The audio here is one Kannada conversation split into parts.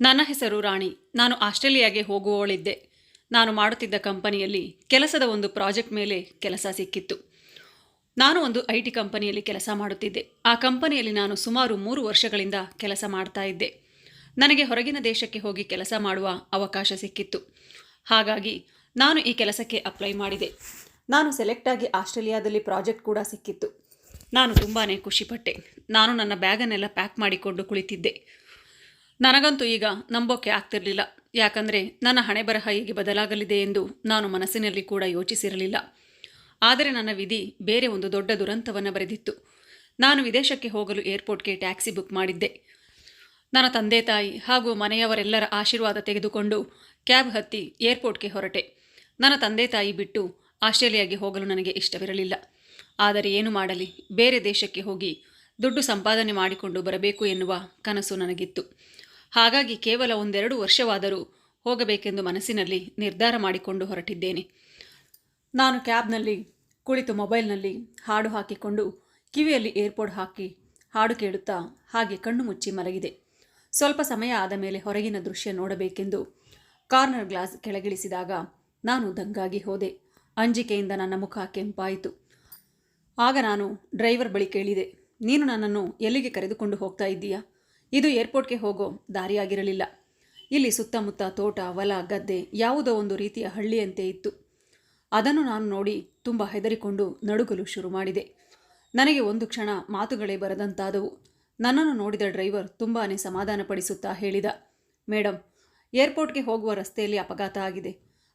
ನನ್ನ ಹೆಸರು ರಾಣಿ. ನಾನು ಆಸ್ಟ್ರೇಲಿಯಾಗೆ ಹೋಗುವವಳಿದ್ದೆ. ನಾನು ಮಾಡುತ್ತಿದ್ದ ಕಂಪನಿಯಲ್ಲಿ ಕೆಲಸದ ಒಂದು ಪ್ರಾಜೆಕ್ಟ್ ಮೇಲೆ ಕೆಲಸ ಸಿಕ್ಕಿತ್ತು. ನಾನು ಒಂದು ಐ ಟಿ ಕಂಪನಿಯಲ್ಲಿ ಕೆಲಸ ಮಾಡುತ್ತಿದ್ದೆ. ಆ ಕಂಪನಿಯಲ್ಲಿ ನಾನು ಸುಮಾರು ಮೂರು ವರ್ಷಗಳಿಂದ ಕೆಲಸ ಮಾಡ್ತಾ ಇದ್ದೆ. ನನಗೆ ಹೊರಗಿನ ದೇಶಕ್ಕೆ ಹೋಗಿ ಕೆಲಸ ಮಾಡುವ ಅವಕಾಶ ಸಿಕ್ಕಿತ್ತು. ಹಾಗಾಗಿ ನಾನು ಈ ಕೆಲಸಕ್ಕೆ ಅಪ್ಲೈ ಮಾಡಿದೆ. ನಾನು ಸೆಲೆಕ್ಟ್ ಆಗಿ ಆಸ್ಟ್ರೇಲಿಯಾದಲ್ಲಿ ಪ್ರಾಜೆಕ್ಟ್ ಕೂಡ ಸಿಕ್ಕಿತ್ತು. ನಾನು ತುಂಬಾ ಖುಷಿಪಟ್ಟೆ. ನಾನು ನನ್ನ ಬ್ಯಾಗನ್ನೆಲ್ಲ ಪ್ಯಾಕ್ ಮಾಡಿಕೊಂಡು ಕುಳಿತಿದ್ದೆ. ನನಗಂತೂ ಈಗ ನಂಬೋಕೆ ಆಗ್ತಿರಲಿಲ್ಲ. ಯಾಕಂದರೆ ನನ್ನ ಹಣೆ ಬರಹ ಹೀಗೆ ಬದಲಾಗಲಿದೆ ಎಂದು ನಾನು ಮನಸ್ಸಿನಲ್ಲಿ ಕೂಡ ಯೋಚಿಸಿರಲಿಲ್ಲ. ಆದರೆ ನನ್ನ ವಿಧಿ ಬೇರೆ ಒಂದು ದೊಡ್ಡ ದುರಂತವನ್ನು ಬರೆದಿತ್ತು. ನಾನು ವಿದೇಶಕ್ಕೆ ಹೋಗಲು ಏರ್ಪೋರ್ಟ್ಗೆ ಟ್ಯಾಕ್ಸಿ ಬುಕ್ ಮಾಡಿದ್ದೆ. ನನ್ನ ತಂದೆ ತಾಯಿ ಹಾಗೂ ಮನೆಯವರೆಲ್ಲರ ಆಶೀರ್ವಾದ ತೆಗೆದುಕೊಂಡು ಕ್ಯಾಬ್ ಹತ್ತಿ ಏರ್ಪೋರ್ಟ್ಗೆ ಹೊರಟೆ. ನನ್ನ ತಂದೆ ತಾಯಿ ಬಿಟ್ಟು ಆಸ್ಟ್ರೇಲಿಯಾಗೆ ಹೋಗಲು ನನಗೆ ಇಷ್ಟವಿರಲಿಲ್ಲ. ಆದರೆ ಏನು ಮಾಡಲಿ, ಬೇರೆ ದೇಶಕ್ಕೆ ಹೋಗಿ ದುಡ್ಡು ಸಂಪಾದನೆ ಮಾಡಿಕೊಂಡು ಬರಬೇಕು ಎನ್ನುವ ಕನಸು ನನಗಿತ್ತು. ಹಾಗಾಗಿ ಕೇವಲ ಒಂದೆರಡು ವರ್ಷವಾದರೂ ಹೋಗಬೇಕೆಂದು ಮನಸ್ಸಿನಲ್ಲಿ ನಿರ್ಧಾರ ಮಾಡಿಕೊಂಡು ಹೊರಟಿದ್ದೇನೆ. ನಾನು ಕ್ಯಾಬ್ನಲ್ಲಿ ಕುಳಿತು ಮೊಬೈಲ್ನಲ್ಲಿ ಹಾಡು ಹಾಕಿಕೊಂಡು ಕಿವಿಯಲ್ಲಿ ಏರ್ಪೋರ್ಟ್ ಹಾಕಿ ಹಾಡು ಕೇಳುತ್ತಾ ಹಾಗೆ ಕಣ್ಣು ಮುಚ್ಚಿ ಮಲಗಿದೆ. ಸ್ವಲ್ಪ ಸಮಯ ಆದ ಮೇಲೆ ಹೊರಗಿನ ದೃಶ್ಯ ನೋಡಬೇಕೆಂದು ಕಾರ್ನರ್ ಗ್ಲಾಸ್ ಕೆಳಗಿಳಿಸಿದಾಗ ನಾನು ದಂಗಾಗಿ ಹೋದೆ. ಅಂಜಿಕೆಯಿಂದ ನನ್ನ ಮುಖ ಕೆಂಪಾಯಿತು. ಆಗ ನಾನು ಡ್ರೈವರ್ ಬಳಿ ಕೇಳಿದೆ, ನೀನು ನನ್ನನ್ನು ಎಲ್ಲಿಗೆ ಕರೆದುಕೊಂಡು ಹೋಗ್ತಾ ಇದ್ದೀಯಾ? ಇದು ಏರ್ಪೋರ್ಟ್ಗೆ ಹೋಗೋ ದಾರಿಯಾಗಿರಲಿಲ್ಲ. ಇಲ್ಲಿ ಸುತ್ತಮುತ್ತ ತೋಟ, ಹೊಲ, ಗದ್ದೆ ಯಾವುದೋ ಒಂದು ರೀತಿಯ ಹಳ್ಳಿಯಂತೆ ಇತ್ತು. ಅದನ್ನು ನಾನು ನೋಡಿ ತುಂಬ ಹೆದರಿಕೊಂಡು ನಡುಗಲು ಶುರು ಮಾಡಿದೆ. ನನಗೆ ಒಂದು ಕ್ಷಣ ಮಾತುಗಳೇ ಬರದಂತಾದವು. ನನ್ನನ್ನು ನೋಡಿದ ಡ್ರೈವರ್ ತುಂಬಾ ಸಮಾಧಾನಪಡಿಸುತ್ತಾ ಹೇಳಿದ ಮೇಡಮ್ ಏರ್ಪೋರ್ಟ್ಗೆ ಹೋಗುವ ರಸ್ತೆಯಲ್ಲಿ ಅಪಘಾತ ಆಗಿದೆ.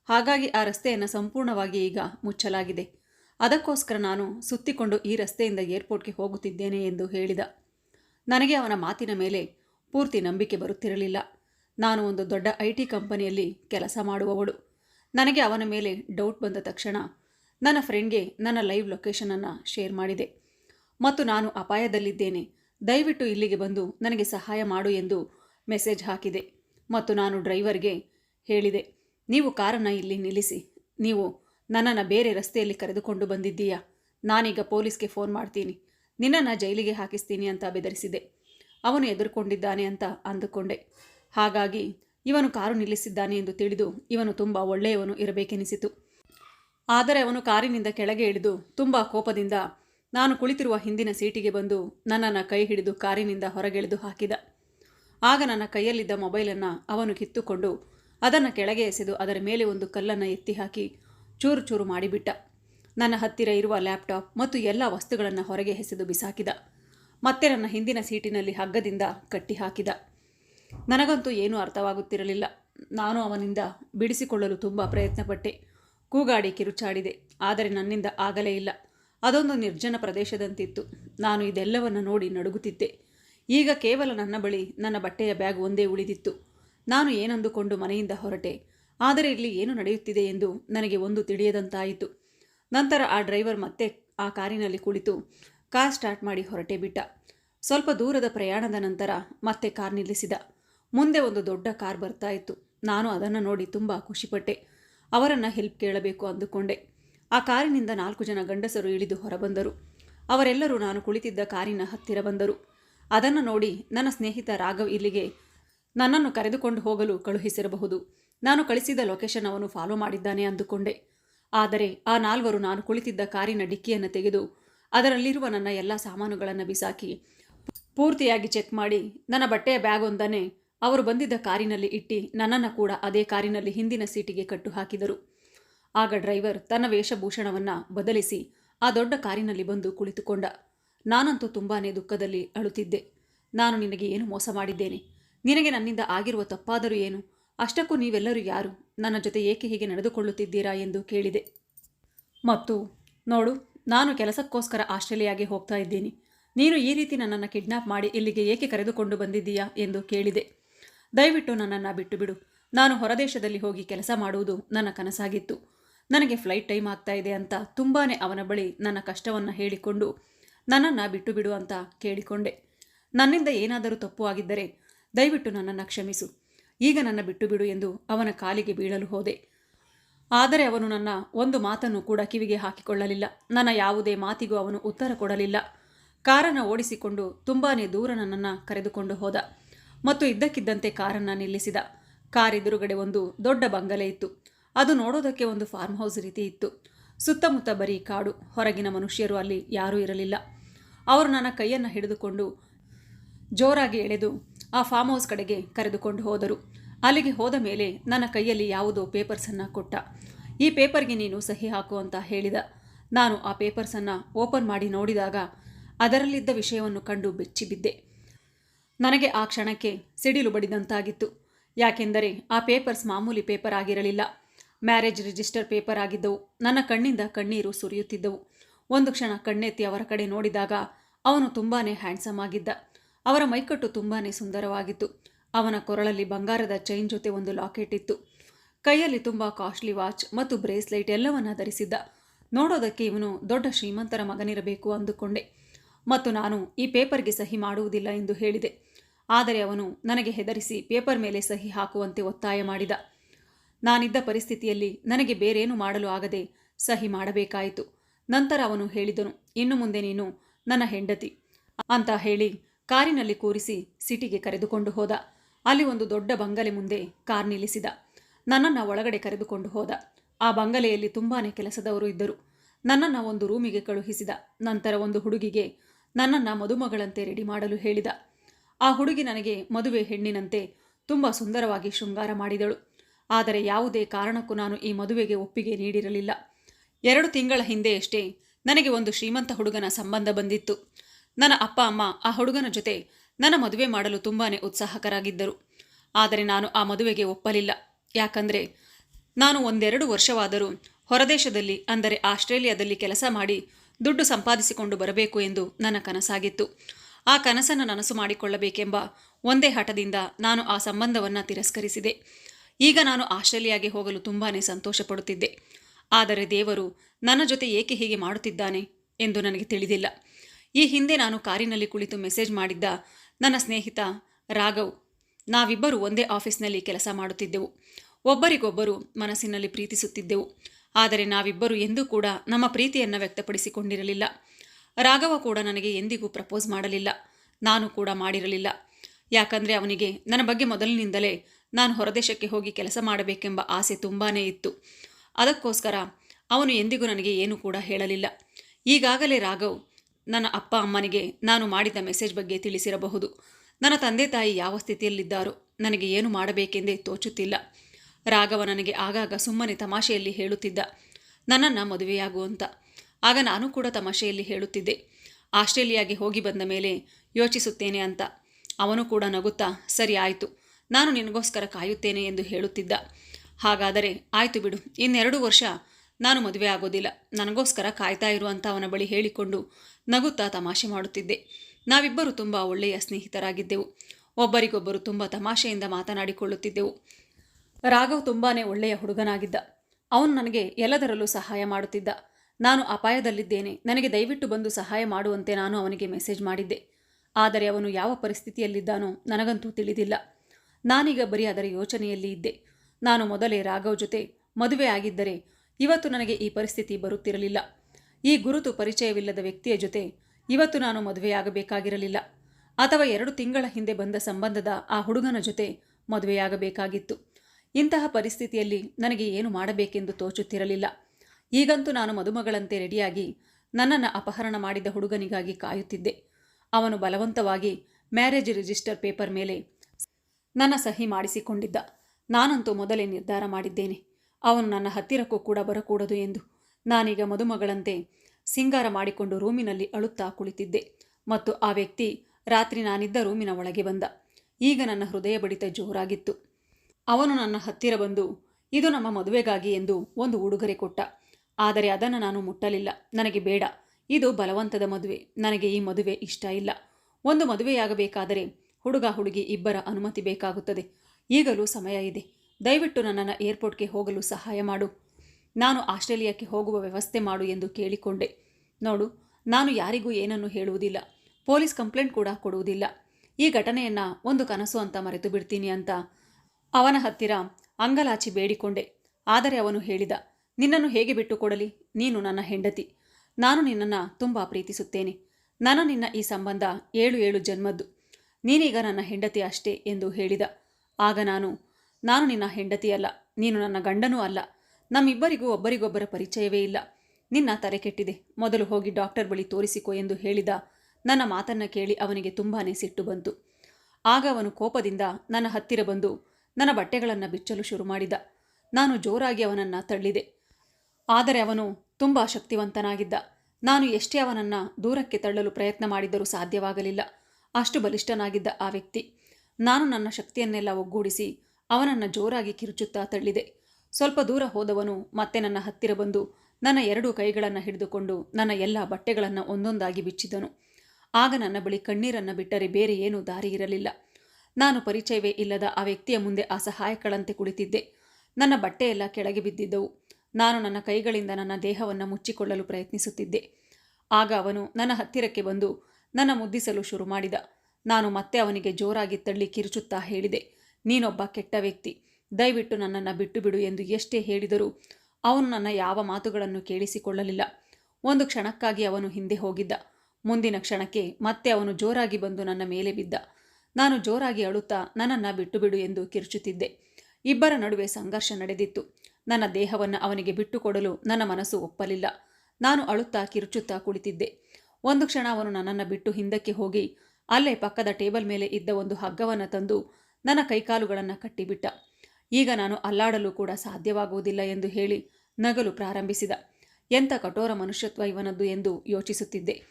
ಹಾಗಾಗಿ ಆ ರಸ್ತೆಯನ್ನು ಸಂಪೂರ್ಣವಾಗಿ ಈಗ ಮುಚ್ಚಲಾಗಿದೆ. ಅದಕ್ಕೋಸ್ಕರ ನಾನು ಸುತ್ತಿಕೊಂಡು ಈ ರಸ್ತೆಯಿಂದ ಏರ್ಪೋರ್ಟ್ಗೆ ಹೋಗುತ್ತಿದ್ದೇನೆ ಎಂದು ಹೇಳಿದ. ನನಗೆ ಅವನ ಮಾತಿನ ಮೇಲೆ ಪೂರ್ತಿ ನಂಬಿಕೆ ಬರುತ್ತಿರಲಿಲ್ಲ. ನಾನು ಒಂದು ದೊಡ್ಡ ಐ ಟಿ ಕಂಪನಿಯಲ್ಲಿ ಕೆಲಸ ಮಾಡುವವಳು. ನನಗೆ ಅವನ ಮೇಲೆ ಡೌಟ್ ಬಂದ ತಕ್ಷಣ ನನ್ನ ಫ್ರೆಂಡ್ಗೆ ನನ್ನ ಲೈವ್ ಲೊಕೇಶನನ್ನು ಶೇರ್ ಮಾಡಿದೆ. ಮತ್ತು ನಾನು ಅಪಾಯದಲ್ಲಿದ್ದೇನೆ. ದಯವಿಟ್ಟು ಇಲ್ಲಿಗೆ ಬಂದು ನನಗೆ ಸಹಾಯ ಮಾಡು ಎಂದು ಮೆಸೇಜ್ ಹಾಕಿದೆ. ಮತ್ತು ನಾನು ಡ್ರೈವರ್ಗೆ ಹೇಳಿದೆ, ನೀವು ಕಾರನ್ನು ಇಲ್ಲಿ ನಿಲ್ಲಿಸಿ. ನೀವು ನನ್ನನ್ನು ಬೇರೆ ರಸ್ತೆಯಲ್ಲಿ ಕರೆದುಕೊಂಡು ಬಂದಿದ್ದೀಯಾ? ನಾನೀಗ ಪೊಲೀಸ್ಗೆ ಫೋನ್ ಮಾಡ್ತೀನಿ. ನಿನ್ನನ್ನು ಜೈಲಿಗೆ ಹಾಕಿಸ್ತೀನಿ ಅಂತ ಬೆದರಿಸಿದೆ. ಅವನು ಎದುರುಕೊಂಡಿದ್ದಾನೆ ಅಂತ ಅಂದುಕೊಂಡೆ. ಹಾಗಾಗಿ ಇವನು ಕಾರು ನಿಲ್ಲಿಸಿದ್ದಾನೆ ಎಂದು ತಿಳಿದು ಇವನು ತುಂಬ ಒಳ್ಳೆಯವನು ಇರಬೇಕೆನಿಸಿತು. ಆದರೆ ಅವನು ಕಾರಿನಿಂದ ಕೆಳಗೆ ಇಳಿದು ತುಂಬ ಕೋಪದಿಂದ ನಾನು ಕುಳಿತಿರುವ ಹಿಂದಿನ ಸೀಟಿಗೆ ಬಂದು ನನ್ನನ್ನು ಕೈ ಹಿಡಿದು ಕಾರಿನಿಂದ ಹೊರಗೆಳೆದು ಹಾಕಿದ. ಆಗ ನನ್ನ ಕೈಯಲ್ಲಿದ್ದ ಮೊಬೈಲನ್ನು ಅವನು ಕಿತ್ತುಕೊಂಡು ಅದನ್ನು ಕೆಳಗೆ ಎಸೆದು ಅದರ ಮೇಲೆ ಒಂದು ಕಲ್ಲನ್ನು ಎತ್ತಿ ಹಾಕಿ ಚೂರು ಚೂರು ಮಾಡಿಬಿಟ್ಟ. ನನ್ನ ಹತ್ತಿರ ಇರುವ ಲ್ಯಾಪ್ಟಾಪ್ ಮತ್ತು ಎಲ್ಲ ವಸ್ತುಗಳನ್ನು ಹೊರಗೆ ಹೆಸೆದು ಬಿಸಾಕಿದ. ಮತ್ತೆ ನನ್ನ ಹಿಂದಿನ ಸೀಟಿನಲ್ಲಿ ಹಗ್ಗದಿಂದ ಕಟ್ಟಿ ಹಾಕಿದ ನನಗಂತೂ ಏನೂ ಅರ್ಥವಾಗುತ್ತಿರಲಿಲ್ಲ. ನಾನು ಅವನಿಂದ ಬಿಡಿಸಿಕೊಳ್ಳಲು ತುಂಬ ಪ್ರಯತ್ನಪಟ್ಟೆ. ಕೂಗಾಡಿ ಕಿರುಚಾಡಿದೆ. ಆದರೆ ನನ್ನಿಂದ ಆಗಲೇ ಇಲ್ಲ. ಅದೊಂದು ನಿರ್ಜನ ಪ್ರದೇಶದಂತಿತ್ತು. ನಾನು ಇದೆಲ್ಲವನ್ನು ನೋಡಿ ನಡುಗುತ್ತಿದ್ದೆ. ಈಗ ಕೇವಲ ನನ್ನ ಬಳಿ ನನ್ನ ಬಟ್ಟೆಯ ಬ್ಯಾಗ್ ಒಂದೇ ಉಳಿದಿತ್ತು. ನಾನು ಏನಂದುಕೊಂಡು ಮನೆಯಿಂದ ಹೊರಟೆ. ಆದರೆ ಇಲ್ಲಿ ಏನು ನಡೆಯುತ್ತಿದೆ ಎಂದು ನನಗೆ ಒಂದು ತಿಳಿಯದಂತಾಯಿತು. ನಂತರ ಆ ಡ್ರೈವರ್ ಮತ್ತೆ ಆ ಕಾರಿನಲ್ಲಿ ಕುಳಿತು ಕಾರ್ ಸ್ಟಾರ್ಟ್ ಮಾಡಿ ಹೊರಟೆ ಬಿಟ್ಟ. ಸ್ವಲ್ಪ ದೂರದ ಪ್ರಯಾಣದ ನಂತರ ಮತ್ತೆ ಕಾರ್ ನಿಲ್ಲಿಸಿದ. ಮುಂದೆ ಒಂದು ದೊಡ್ಡ ಕಾರ್ ಬರ್ತಾ ಇತ್ತು. ನಾನು ಅದನ್ನು ನೋಡಿ ತುಂಬ ಖುಷಿಪಟ್ಟೆ. ಅವರನ್ನು ಹೆಲ್ಪ್ ಕೇಳಬೇಕು ಅಂದುಕೊಂಡೆ. ಆ ಕಾರಿನಿಂದ ನಾಲ್ಕು ಜನ ಗಂಡಸರು ಇಳಿದು ಹೊರಬಂದರು. ಅವರೆಲ್ಲರೂ ನಾನು ಕುಳಿತಿದ್ದ ಕಾರಿನ ಹತ್ತಿರ ಬಂದರು. ಅದನ್ನು ನೋಡಿ ನನ್ನ ಸ್ನೇಹಿತ ರಾಘವ್ ಇಲ್ಲಿಗೆ ನನ್ನನ್ನು ಕರೆದುಕೊಂಡು ಹೋಗಲು ಕಳುಹಿಸಿರಬಹುದು. ನಾನು ಕಳಿಸಿದ ಲೊಕೇಶನ್ ಅವನು ಫಾಲೋ ಮಾಡಿದ್ದಾನೆ ಅಂದುಕೊಂಡೆ. ಆದರೆ ಆ ನಾಲ್ವರು ನಾನು ಕುಳಿತಿದ್ದ ಕಾರಿನ ಡಿಕ್ಕಿಯನ್ನು ತೆಗೆದು ಅದರಲ್ಲಿರುವ ನನ್ನ ಎಲ್ಲ ಸಾಮಾನುಗಳನ್ನು ಬಿಸಾಕಿ ಪೂರ್ತಿಯಾಗಿ ಚೆಕ್ ಮಾಡಿ ನನ್ನ ಬಟ್ಟೆಯ ಬ್ಯಾಗ್ ಒಂದನ್ನೇ ಅವರು ಬಂದಿದ್ದ ಕಾರಿನಲ್ಲಿ ಇಟ್ಟು ನನ್ನನ್ನು ಕೂಡ ಅದೇ ಕಾರಿನಲ್ಲಿ ಹಿಂದಿನ ಸೀಟಿಗೆ ಕಟ್ಟು ಹಾಕಿದರು. ಆಗ ಡ್ರೈವರ್ ತನ್ನ ವೇಷಭೂಷಣವನ್ನು ಬದಲಿಸಿ ಆ ದೊಡ್ಡ ಕಾರಿನಲ್ಲಿ ಬಂದು ಕುಳಿತುಕೊಂಡ. ನಾನಂತೂ ತುಂಬಾ ದುಃಖದಲ್ಲಿ ಅಳುತ್ತಿದ್ದೆ. ನಾನು ನಿನಗೆ ಏನು ಮೋಸ ಮಾಡಿದ್ದೇನೆ? ನಿನಗೆ ನನ್ನಿಂದ ಆಗಿರುವ ತಪ್ಪಾದರೂ ಏನು? ಅಷ್ಟಕ್ಕೂ ನೀವೆಲ್ಲರೂ ಯಾರು? ನನ್ನ ಜೊತೆ ಏಕೆ ಹೀಗೆ ನಡೆದುಕೊಳ್ಳುತ್ತಿದ್ದೀರಾ ಎಂದು ಕೇಳಿದೆ. ಮತ್ತು, ನೋಡು, ನಾನು ಕೆಲಸಕ್ಕೋಸ್ಕರ ಆಸ್ಟ್ರೇಲಿಯಾಗೆ ಹೋಗ್ತಾ ಇದ್ದೀನಿ. ನೀನು ಈ ರೀತಿ ನನ್ನನ್ನು ಕಿಡ್ನಾಪ್ ಮಾಡಿ ಇಲ್ಲಿಗೆ ಏಕೆ ಕರೆದುಕೊಂಡು ಬಂದಿದ್ದೀಯಾ ಎಂದು ಕೇಳಿದೆ. ದಯವಿಟ್ಟು ನನ್ನನ್ನು ಬಿಟ್ಟು ಬಿಡು ನಾನು ಹೊರದೇಶದಲ್ಲಿ ಹೋಗಿ ಕೆಲಸ ಮಾಡುವುದು ನನ್ನ ಕನಸಾಗಿತ್ತು. ನನಗೆ ಫ್ಲೈಟ್ ಟೈಮ್ ಆಗ್ತಾ ಇದೆ ಅಂತ ತುಂಬಾ ಅವನ ಬಳಿ ನನ್ನ ಕಷ್ಟವನ್ನು ಹೇಳಿಕೊಂಡು ನನ್ನನ್ನು ಬಿಟ್ಟು ಬಿಡು ಅಂತ ಕೇಳಿಕೊಂಡೆ. ನನ್ನಿಂದ ಏನಾದರೂ ತಪ್ಪು ಆಗಿದ್ದರೆ ದಯವಿಟ್ಟು ನನ್ನನ್ನು ಕ್ಷಮಿಸು. ಈಗ ನನ್ನ ಬಿಟ್ಟು ಬಿಡು ಎಂದು ಅವನ ಕಾಲಿಗೆ ಬೀಳಲು ಹೋದೆ. ಆದರೆ ಅವನು ನನ್ನ ಒಂದು ಮಾತನ್ನು ಕೂಡ ಕಿವಿಗೆ ಹಾಕಿಕೊಳ್ಳಲಿಲ್ಲ. ನನ್ನ ಯಾವುದೇ ಮಾತಿಗೂ ಅವನು ಉತ್ತರ ಕೊಡಲಿಲ್ಲ. ಕಾರನ್ನು ಓಡಿಸಿಕೊಂಡು ತುಂಬಾ ದೂರ ನನ್ನನ್ನು ಕರೆದುಕೊಂಡು ಹೋದ. ಮತ್ತು ಇದ್ದಕ್ಕಿದ್ದಂತೆ ಕಾರನ್ನು ನಿಲ್ಲಿಸಿದ. ಕಾರ್ ಎದುರುಗಡೆ ಒಂದು ದೊಡ್ಡ ಬಂಗಲೆ ಇತ್ತು. ಅದು ನೋಡೋದಕ್ಕೆ ಒಂದು ಫಾರ್ಮ್ ಹೌಸ್ ರೀತಿ ಇತ್ತು. ಸುತ್ತಮುತ್ತ ಬರೀ ಕಾಡು. ಹೊರಗಿನ ಮನುಷ್ಯರು ಅಲ್ಲಿ ಯಾರೂ ಇರಲಿಲ್ಲ. ಅವರು ನನ್ನ ಕೈಯನ್ನು ಹಿಡಿದುಕೊಂಡು ಜೋರಾಗಿ ಎಳೆದು ಆ ಫಾರ್ಮ್ ಹೌಸ್ ಕಡೆಗೆ ಕರೆದುಕೊಂಡು ಹೋದರು. ಅಲ್ಲಿಗೆ ಹೋದ ಮೇಲೆ ನನ್ನ ಕೈಯಲ್ಲಿ ಯಾವುದೋ ಪೇಪರ್ಸನ್ನು ಕೊಟ್ಟ. ಈ ಪೇಪರ್ಗೆ ನೀನು ಸಹಿ ಹಾಕು ಅಂತ ಹೇಳಿದ. ನಾನು ಆ ಪೇಪರ್ಸನ್ನು ಓಪನ್ ಮಾಡಿ ನೋಡಿದಾಗ ಅದರಲ್ಲಿದ್ದ ವಿಷಯವನ್ನು ಕಂಡು ಬೆಚ್ಚಿಬಿದ್ದೆ. ನನಗೆ ಆ ಕ್ಷಣಕ್ಕೆ ಸಿಡಿಲು ಬಡಿದಂತಾಗಿತ್ತು. ಯಾಕೆಂದರೆ ಆ ಪೇಪರ್ಸ್ ಮಾಮೂಲಿ ಪೇಪರ್ ಆಗಿರಲಿಲ್ಲ. ಮ್ಯಾರೇಜ್ ರಿಜಿಸ್ಟರ್ ಪೇಪರ್ ಆಗಿದ್ದವು. ನನ್ನ ಕಣ್ಣಿಂದ ಕಣ್ಣೀರು ಸುರಿಯುತ್ತಿದ್ದವು. ಒಂದು ಕ್ಷಣ ಕಣ್ಣೆತ್ತಿ ಅವರ ಕಡೆ ನೋಡಿದಾಗ ಅವನು ತುಂಬಾ ಹ್ಯಾಂಡ್ಸಮ್ ಆಗಿದ್ದ. ಅವರ ಮೈಕಟ್ಟು ತುಂಬಾ ಸುಂದರವಾಗಿತ್ತು. ಅವನ ಕೊರಳಲ್ಲಿ ಬಂಗಾರದ ಚೈನ್ ಜೊತೆ ಒಂದು ಲಾಕೆಟ್ ಇತ್ತು. ಕೈಯಲ್ಲಿ ತುಂಬ ಕಾಸ್ಟ್ಲಿ ವಾಚ್ ಮತ್ತು ಬ್ರೇಸ್ಲೈಟ್ ಎಲ್ಲವನ್ನ ಧರಿಸಿದ್ದ. ನೋಡೋದಕ್ಕೆ ಇವನು ದೊಡ್ಡ ಶ್ರೀಮಂತರ ಮಗನಿರಬೇಕು ಅಂದುಕೊಂಡೆ. ಮತ್ತು ನಾನು ಈ ಪೇಪರ್ಗೆ ಸಹಿ ಮಾಡುವುದಿಲ್ಲ ಎಂದು ಹೇಳಿದೆ. ಆದರೆ ಅವನು ನನಗೆ ಹೆದರಿಸಿ ಪೇಪರ್ ಮೇಲೆ ಸಹಿ ಹಾಕುವಂತೆ ಒತ್ತಾಯ ಮಾಡಿದ. ನಾನಿದ್ದ ಪರಿಸ್ಥಿತಿಯಲ್ಲಿ ನನಗೆ ಬೇರೇನು ಮಾಡಲು ಆಗದೆ ಸಹಿ ಮಾಡಬೇಕಾಯಿತು. ನಂತರ ಅವನು ಹೇಳಿದನು, ಇನ್ನು ಮುಂದೆ ನೀನು ನನ್ನ ಹೆಂಡತಿ ಅಂತ ಹೇಳಿ ಕಾರಿನಲ್ಲಿ ಕೂರಿಸಿ ಸಿಟಿಗೆ ಕರೆದುಕೊಂಡು ಹೋದ. ಅಲ್ಲಿ ಒಂದು ದೊಡ್ಡ ಬಂಗಲೆ ಮುಂದೆ ಕಾರ್ ನಿಲ್ಲಿಸಿದ. ನನ್ನನ್ನು ಒಳಗಡೆ ಕರೆದುಕೊಂಡು ಹೋದ. ಆ ಬಂಗಲೆಯಲ್ಲಿ ತುಂಬಾನೇ ಕೆಲಸದವರು ಇದ್ದರು. ನನ್ನನ್ನು ಒಂದು ರೂಮಿಗೆ ಕಳುಹಿಸಿದ. ನಂತರ ಒಂದು ಹುಡುಗಿಗೆ ನನ್ನನ್ನು ಮದುಮಗಳಂತೆ ರೆಡಿ ಮಾಡಲು ಹೇಳಿದ. ಆ ಹುಡುಗಿ ನನಗೆ ಮದುವೆ ಹೆಣ್ಣಿನಂತೆ ತುಂಬ ಸುಂದರವಾಗಿ ಶೃಂಗಾರ ಮಾಡಿದಳು. ಆದರೆ ಯಾವುದೇ ಕಾರಣಕ್ಕೂ ನಾನು ಈ ಮದುವೆಗೆ ಒಪ್ಪಿಗೆ ನೀಡಿರಲಿಲ್ಲ. ಎರಡು ತಿಂಗಳ ಹಿಂದೆಯಷ್ಟೇ ನನಗೆ ಒಂದು ಶ್ರೀಮಂತ ಹುಡುಗನ ಸಂಬಂಧ ಬಂದಿತ್ತು. ನನ್ನ ಅಪ್ಪ, ಅಮ್ಮ, ಆ ಹುಡುಗನ ಜೊತೆ ನನ್ನ ಮದುವೆ ಮಾಡಲು ತುಂಬಾ ಉತ್ಸಾಹಕರಾಗಿದ್ದರು. ಆದರೆ ನಾನು ಆ ಮದುವೆಗೆ ಒಪ್ಪಲಿಲ್ಲ. ಯಾಕಂದರೆ ನಾನು ಒಂದೆರಡು ವರ್ಷವಾದರೂ ಹೊರದೇಶದಲ್ಲಿ, ಅಂದರೆ ಆಸ್ಟ್ರೇಲಿಯಾದಲ್ಲಿ ಕೆಲಸ ಮಾಡಿ ದುಡ್ಡು ಸಂಪಾದಿಸಿಕೊಂಡು ಬರಬೇಕು ಎಂದು ನನ್ನ ಕನಸಾಗಿತ್ತು. ಆ ಕನಸನ್ನು ನನಸು ಮಾಡಿಕೊಳ್ಳಬೇಕೆಂಬ ಒಂದೇ ಹಠದಿಂದ ನಾನು ಆ ಸಂಬಂಧವನ್ನು ತಿರಸ್ಕರಿಸಿದೆ. ಈಗ ನಾನು ಆಸ್ಟ್ರೇಲಿಯಾಗೆ ಹೋಗಲು ತುಂಬಾ ಸಂತೋಷಪಡುತ್ತಿದ್ದೆ. ಆದರೆ ದೇವರು ನನ್ನ ಜೊತೆ ಏಕೆ ಹೀಗೆ ಮಾಡುತ್ತಿದ್ದಾನೆ ಎಂದು ನನಗೆ ತಿಳಿದಿಲ್ಲ. ಈ ಹಿಂದೆ ನಾನು ಕಾರಿನಲ್ಲಿ ಕುಳಿತು ಮೆಸೇಜ್ ಮಾಡಿದ್ದ ನನ್ನ ಸ್ನೇಹಿತ ರಾಘವ್, ನಾವಿಬ್ಬರು ಒಂದೇ ಆಫೀಸ್ನಲ್ಲಿ ಕೆಲಸ ಮಾಡುತ್ತಿದ್ದೆವು. ಒಬ್ಬರಿಗೊಬ್ಬರು ಮನಸ್ಸಿನಲ್ಲಿ ಪ್ರೀತಿಸುತ್ತಿದ್ದೆವು. ಆದರೆ ನಾವಿಬ್ಬರು ಎಂದೂ ಕೂಡ ನಮ್ಮ ಪ್ರೀತಿಯನ್ನು ವ್ಯಕ್ತಪಡಿಸಿಕೊಂಡಿರಲಿಲ್ಲ. ರಾಘವ ಕೂಡ ನನಗೆ ಎಂದಿಗೂ ಪ್ರಪೋಸ್ ಮಾಡಲಿಲ್ಲ. ನಾನು ಕೂಡ ಮಾಡಿರಲಿಲ್ಲ. ಯಾಕಂದರೆ ಅವನಿಗೆ ನನ್ನ ಬಗ್ಗೆ ಮೊದಲಿನಿಂದಲೇ ನಾನು ಹೊರದೇಶಕ್ಕೆ ಹೋಗಿ ಕೆಲಸ ಮಾಡಬೇಕೆಂಬ ಆಸೆ ತುಂಬಾ ಇತ್ತು. ಅದಕ್ಕೋಸ್ಕರ ಅವನು ಎಂದಿಗೂ ನನಗೆ ಏನೂ ಕೂಡ ಹೇಳಲಿಲ್ಲ. ಈಗಾಗಲೇ ರಾಘವ್ ನನ್ನ ಅಪ್ಪ ಅಮ್ಮನಿಗೆ ನಾನು ಮಾಡಿದ ಮೆಸೇಜ್ ಬಗ್ಗೆ ತಿಳಿಸಿರಬಹುದು. ನನ್ನ ತಂದೆ ತಾಯಿ ಯಾವ ಸ್ಥಿತಿಯಲ್ಲಿದ್ದಾರೋ ನನಗೆ ಏನು ಮಾಡಬೇಕೆಂದೇ ತೋಚುತ್ತಿಲ್ಲ. ರಾಘವ ನನಗೆ ಆಗಾಗ ಸುಮ್ಮನೆ ತಮಾಷೆಯಲ್ಲಿ ಹೇಳುತ್ತಿದ್ದ, ನನ್ನನ್ನು ಮದುವೆಯಾಗು ಅಂತ. ಆಗ ನಾನು ಕೂಡ ತಮಾಷೆಯಲ್ಲಿ ಹೇಳುತ್ತಿದ್ದೆ, ಆಸ್ಟ್ರೇಲಿಯಾಗೆ ಹೋಗಿ ಬಂದ ಮೇಲೆ ಯೋಚಿಸುತ್ತೇನೆ ಅಂತ. ಅವನು ಕೂಡ ನಗುತ್ತಾ, ಸರಿ ಆಯಿತು, ನಾನು ನಿನಗೋಸ್ಕರ ಕಾಯುತ್ತೇನೆ ಎಂದು ಹೇಳುತ್ತಿದ್ದ. ಹಾಗಾದರೆ, ಆಯಿತು ಬಿಡು, ಇನ್ನೆರಡು ವರ್ಷ ನಾನು ಮದುವೆ ಆಗೋದಿಲ್ಲ, ನನಗೋಸ್ಕರ ಕಾಯ್ತಾ ಇರು ಅಂತ ಅವನ ಬಳಿ ಹೇಳಿಕೊಂಡು ನಗುತ್ತಾ ತಮಾಷೆ ಮಾಡುತ್ತಿದ್ದೆ. ನಾವಿಬ್ಬರು ತುಂಬ ಒಳ್ಳೆಯ ಸ್ನೇಹಿತರಾಗಿದ್ದೆವು. ಒಬ್ಬರಿಗೊಬ್ಬರು ತುಂಬ ತಮಾಷೆಯಿಂದ ಮಾತನಾಡಿಕೊಳ್ಳುತ್ತಿದ್ದೆವು. ರಾಘವ್ ತುಂಬಾ ಒಳ್ಳೆಯ ಹುಡುಗನಾಗಿದ್ದ. ಅವನು ನನಗೆ ಎಲ್ಲದರಲ್ಲೂ ಸಹಾಯ ಮಾಡುತ್ತಿದ್ದ. ನಾನು ಅಪಾಯದಲ್ಲಿದ್ದೇನೆ. ನನಗೆ ದಯವಿಟ್ಟು ಬಂದು ಸಹಾಯ ಮಾಡುವಂತೆ ನಾನು ಅವನಿಗೆ ಮೆಸೇಜ್ ಮಾಡಿದ್ದೆ. ಆದರೆ ಅವನು ಯಾವ ಪರಿಸ್ಥಿತಿಯಲ್ಲಿದ್ದಾನೋ ನನಗಂತೂ ತಿಳಿದಿಲ್ಲ. ನಾನೀಗ ಬರೀ ಅದರ ಯೋಚನೆಯಲ್ಲಿ ಇದ್ದೆ. ನಾನು ಮೊದಲೇ ರಾಘವ್ ಜೊತೆ ಮದುವೆ ಆಗಿದ್ದರೆ ಇವತ್ತು ನನಗೆ ಈ ಪರಿಸ್ಥಿತಿ ಬರುತ್ತಿರಲಿಲ್ಲ. ಈ ಗುರುತು ಪರಿಚಯವಿಲ್ಲದ ವ್ಯಕ್ತಿಯ ಜೊತೆ ಇವತ್ತು ನಾನು ಮದುವೆಯಾಗಬೇಕಾಗಿರಲಿಲ್ಲ. ಅಥವಾ ಎರಡು ತಿಂಗಳ ಹಿಂದೆ ಬಂದ ಸಂಬಂಧದ ಆ ಹುಡುಗನ ಜೊತೆ ಮದುವೆಯಾಗಬೇಕಾಗಿತ್ತು. ಇಂತಹ ಪರಿಸ್ಥಿತಿಯಲ್ಲಿ ನನಗೆ ಏನು ಮಾಡಬೇಕೆಂದು ತೋಚುತ್ತಿರಲಿಲ್ಲ. ಈಗಂತೂ ನಾನು ಮದುಮಗಳಂತೆ ರೆಡಿಯಾಗಿ ನನ್ನನ್ನು ಅಪಹರಣ ಮಾಡಿದ ಹುಡುಗನಿಗಾಗಿ ಕಾಯುತ್ತಿದ್ದೆ. ಅವನು ಬಲವಂತವಾಗಿ ಮ್ಯಾರೇಜ್ ರಿಜಿಸ್ಟರ್ ಪೇಪರ್ ಮೇಲೆ ನನ್ನ ಸಹಿ ಮಾಡಿಸಿಕೊಂಡಿದ್ದ. ನಾನಂತೂ ಮೊದಲೇ ನಿರ್ಧಾರ ಮಾಡಿದ್ದೇನೆ. ಅವನು ನನ್ನ ಹತ್ತಿರಕ್ಕೂ ಕೂಡ ಬರಕೂಡದು ಎಂದು ನಾನೀಗ ಮದುಮಗಳಂತೆ ಸಿಂಗಾರ ಮಾಡಿಕೊಂಡು ರೂಮಿನಲ್ಲಿ ಅಳುತ್ತಾ ಕುಳಿತಿದ್ದೆ. ಮತ್ತು ಆ ವ್ಯಕ್ತಿ ರಾತ್ರಿ ನಾನಿದ್ದ ರೂಮಿನ ಒಳಗೆ ಬಂದ. ಈಗ ನನ್ನ ಹೃದಯ ಬಡಿತ ಜೋರಾಗಿತ್ತು. ಅವನು ನನ್ನ ಹತ್ತಿರ ಬಂದು, ಇದು ನಮ್ಮ ಮದುವೆಗಾಗಿ ಎಂದು ಒಂದು ಉಡುಗೊರೆ ಕೊಟ್ಟ. ಆದರೆ ಅದನ್ನು ನಾನು ಮುಟ್ಟಲಿಲ್ಲ. ನನಗೆ ಬೇಡ. ಇದು ಬಲವಂತದ ಮದುವೆ. ನನಗೆ ಈ ಮದುವೆ ಇಷ್ಟ ಇಲ್ಲ. ಒಂದು ಮದುವೆಯಾಗಬೇಕಾದರೆ ಹುಡುಗ ಹುಡುಗಿ ಇಬ್ಬರ ಅನುಮತಿ ಬೇಕಾಗುತ್ತದೆ. ಈಗಲೂ ಸಮಯ ಇದೆ. ದಯವಿಟ್ಟು ನನ್ನನ್ನು ಏರ್ಪೋರ್ಟ್ಗೆ ಹೋಗಲು ಸಹಾಯ ಮಾಡು. ನಾನು ಆಸ್ಟ್ರೇಲಿಯಾಕ್ಕೆ ಹೋಗುವ ವ್ಯವಸ್ಥೆ ಮಾಡು ಎಂದು ಕೇಳಿಕೊಂಡೆ. ನೋಡು, ನಾನು ಯಾರಿಗೂ ಏನನ್ನು ಹೇಳುವುದಿಲ್ಲ. ಪೊಲೀಸ್ ಕಂಪ್ಲೇಂಟ್ ಕೂಡ ಕೊಡುವುದಿಲ್ಲ. ಈ ಘಟನೆಯನ್ನು ಒಂದು ಕನಸು ಅಂತ ಮರೆತು ಬಿಡ್ತೀನಿ ಅಂತ ಅವನ ಹತ್ತಿರ ಅಂಗಲಾಚಿ ಬೇಡಿಕೊಂಡೆ. ಆದರೆ ಅವನು ಹೇಳಿದ, ನಿನ್ನನ್ನು ಹೇಗೆ ಬಿಟ್ಟುಕೊಡಲಿ? ನೀನು ನನ್ನ ಹೆಂಡತಿ. ನಾನು ನಿನ್ನನ್ನು ತುಂಬ ಪ್ರೀತಿಸುತ್ತೇನೆ. ನನ್ನ ನಿನ್ನ ಈ ಸಂಬಂಧ ಏಳು ಏಳು ಜನ್ಮದ್ದು. ನೀನೀಗ ನನ್ನ ಹೆಂಡತಿ ಅಷ್ಟೇ ಎಂದು ಹೇಳಿದ. ಆಗ ನಾನು ನಾನು ನಿನ್ನ ಹೆಂಡತಿಯಲ್ಲ, ನೀನು ನನ್ನ ಗಂಡನೂ ಅಲ್ಲ. ನಮ್ಮಿಬ್ಬರಿಗೂ ಒಬ್ಬರಿಗೊಬ್ಬರ ಪರಿಚಯವೇ ಇಲ್ಲ. ನಿನ್ನ ತಲೆ ಕೆಟ್ಟಿದೆ. ಮೊದಲು ಹೋಗಿ ಡಾಕ್ಟರ್ ಬಳಿ ತೋರಿಸಿಕೊ ಎಂದು ಹೇಳಿದ ನನ್ನ ಮಾತನ್ನ ಕೇಳಿ ಅವನಿಗೆ ತುಂಬಾ ಸಿಟ್ಟು ಬಂತು. ಆಗ ಅವನು ಕೋಪದಿಂದ ನನ್ನ ಹತ್ತಿರ ಬಂದು ನನ್ನ ಬಟ್ಟೆಗಳನ್ನು ಬಿಚ್ಚಲು ಶುರು ಮಾಡಿದ. ನಾನು ಜೋರಾಗಿ ಅವನನ್ನು ತಳ್ಳಿದೆ. ಆದರೆ ಅವನು ತುಂಬ ಶಕ್ತಿವಂತನಾಗಿದ್ದ. ನಾನು ಎಷ್ಟೇ ಅವನನ್ನು ದೂರಕ್ಕೆ ತಳ್ಳಲು ಪ್ರಯತ್ನ ಮಾಡಿದರೂ ಸಾಧ್ಯವಾಗಲಿಲ್ಲ. ಅಷ್ಟು ಬಲಿಷ್ಠನಾಗಿದ್ದ ಆ ವ್ಯಕ್ತಿ. ನಾನು ನನ್ನ ಶಕ್ತಿಯನ್ನೆಲ್ಲ ಒಗ್ಗೂಡಿಸಿ ಅವನನ್ನು ಜೋರಾಗಿ ಕಿರುಚುತ್ತಾ ತಳ್ಳಿದೆ. ಸ್ವಲ್ಪ ದೂರ ಹೋದವನು ಮತ್ತೆ ನನ್ನ ಹತ್ತಿರ ಬಂದು ನನ್ನ ಎರಡು ಕೈಗಳನ್ನು ಹಿಡಿದುಕೊಂಡು ನನ್ನ ಎಲ್ಲ ಬಟ್ಟೆಗಳನ್ನು ಒಂದೊಂದಾಗಿ ಬಿಚ್ಚಿದನು. ಆಗ ನನ್ನ ಬಳಿ ಕಣ್ಣೀರನ್ನು ಬಿಟ್ಟರೆ ಬೇರೆ ಏನೂ ದಾರಿ ಇರಲಿಲ್ಲ. ನಾನು ಪರಿಚಯವೇ ಇಲ್ಲದ ಆ ವ್ಯಕ್ತಿಯ ಮುಂದೆ ಅಸಹಾಯಕಳಂತೆ ಕುಳಿತಿದ್ದೆ. ನನ್ನ ಬಟ್ಟೆಯೆಲ್ಲ ಕೆಳಗೆ ಬಿದ್ದಿದ್ದವು. ನಾನು ನನ್ನ ಕೈಗಳಿಂದ ನನ್ನ ದೇಹವನ್ನು ಮುಚ್ಚಿಕೊಳ್ಳಲು ಪ್ರಯತ್ನಿಸುತ್ತಿದ್ದೆ. ಆಗ ಅವನು ನನ್ನ ಹತ್ತಿರಕ್ಕೆ ಬಂದು ನನ್ನ ಮುದ್ದಿಸಲು ಶುರು ಮಾಡಿದ. ನಾನು ಮತ್ತೆ ಅವನಿಗೆ ಜೋರಾಗಿ ತಳ್ಳಿ ಕಿರುಚುತ್ತಾ ಹೇಳಿದೆ, ನೀನೊಬ್ಬ ಕೆಟ್ಟ ವ್ಯಕ್ತಿ. ದಯವಿಟ್ಟು ನನ್ನನ್ನು ಬಿಟ್ಟು ಬಿಡು ಎಂದು ಎಷ್ಟೇ ಹೇಳಿದರೂ ಅವನು ನನ್ನ ಯಾವ ಮಾತುಗಳನ್ನು ಕೇಳಿಸಿಕೊಳ್ಳಲಿಲ್ಲ. ಒಂದು ಕ್ಷಣಕ್ಕಾಗಿ ಅವನು ಹಿಂದೆ ಹೋಗಿದ್ದ. ಮುಂದಿನ ಕ್ಷಣಕ್ಕೆ ಮತ್ತೆ ಅವನು ಜೋರಾಗಿ ಬಂದು ನನ್ನ ಮೇಲೆ ಬಿದ್ದ. ನಾನು ಜೋರಾಗಿ ಅಳುತ್ತಾ ನನ್ನನ್ನು ಬಿಟ್ಟು ಬಿಡು ಎಂದು ಕಿರುಚುತ್ತಿದ್ದೆ. ಇಬ್ಬರ ನಡುವೆ ಸಂಘರ್ಷ ನಡೆದಿತ್ತು. ನನ್ನ ದೇಹವನ್ನು ಅವನಿಗೆ ಬಿಟ್ಟುಕೊಡಲು ನನ್ನ ಮನಸ್ಸು ಒಪ್ಪಲಿಲ್ಲ. ನಾನು ಅಳುತ್ತಾ ಕಿರುಚುತ್ತಾ ಕುಳಿತಿದ್ದೆ. ಒಂದು ಕ್ಷಣ ಅವನು ನನ್ನನ್ನು ಬಿಟ್ಟು ಹಿಂದಕ್ಕೆ ಹೋಗಿ ಅಲ್ಲೇ ಪಕ್ಕದ ಟೇಬಲ್ ಮೇಲೆ ಇದ್ದ ಒಂದು ಹಗ್ಗವನ್ನು ತಂದು ನನ್ನ ಕೈಕಾಲುಗಳನ್ನು ಕಟ್ಟಿಬಿಟ್ಟ. ಈಗ ನಾನು ಅಲ್ಲಾಡಲು ಕೂಡ ಸಾಧ್ಯವಾಗುವುದಿಲ್ಲ ಎಂದು ಹೇಳಿ ನಗಲು ಪ್ರಾರಂಭಿಸಿದ. ಎಂಥ ಕಠೋರ ಮನುಷ್ಯತ್ವ ಇವನದ್ದು ಎಂದು ಯೋಚಿಸುತ್ತಿದ್ದೆ.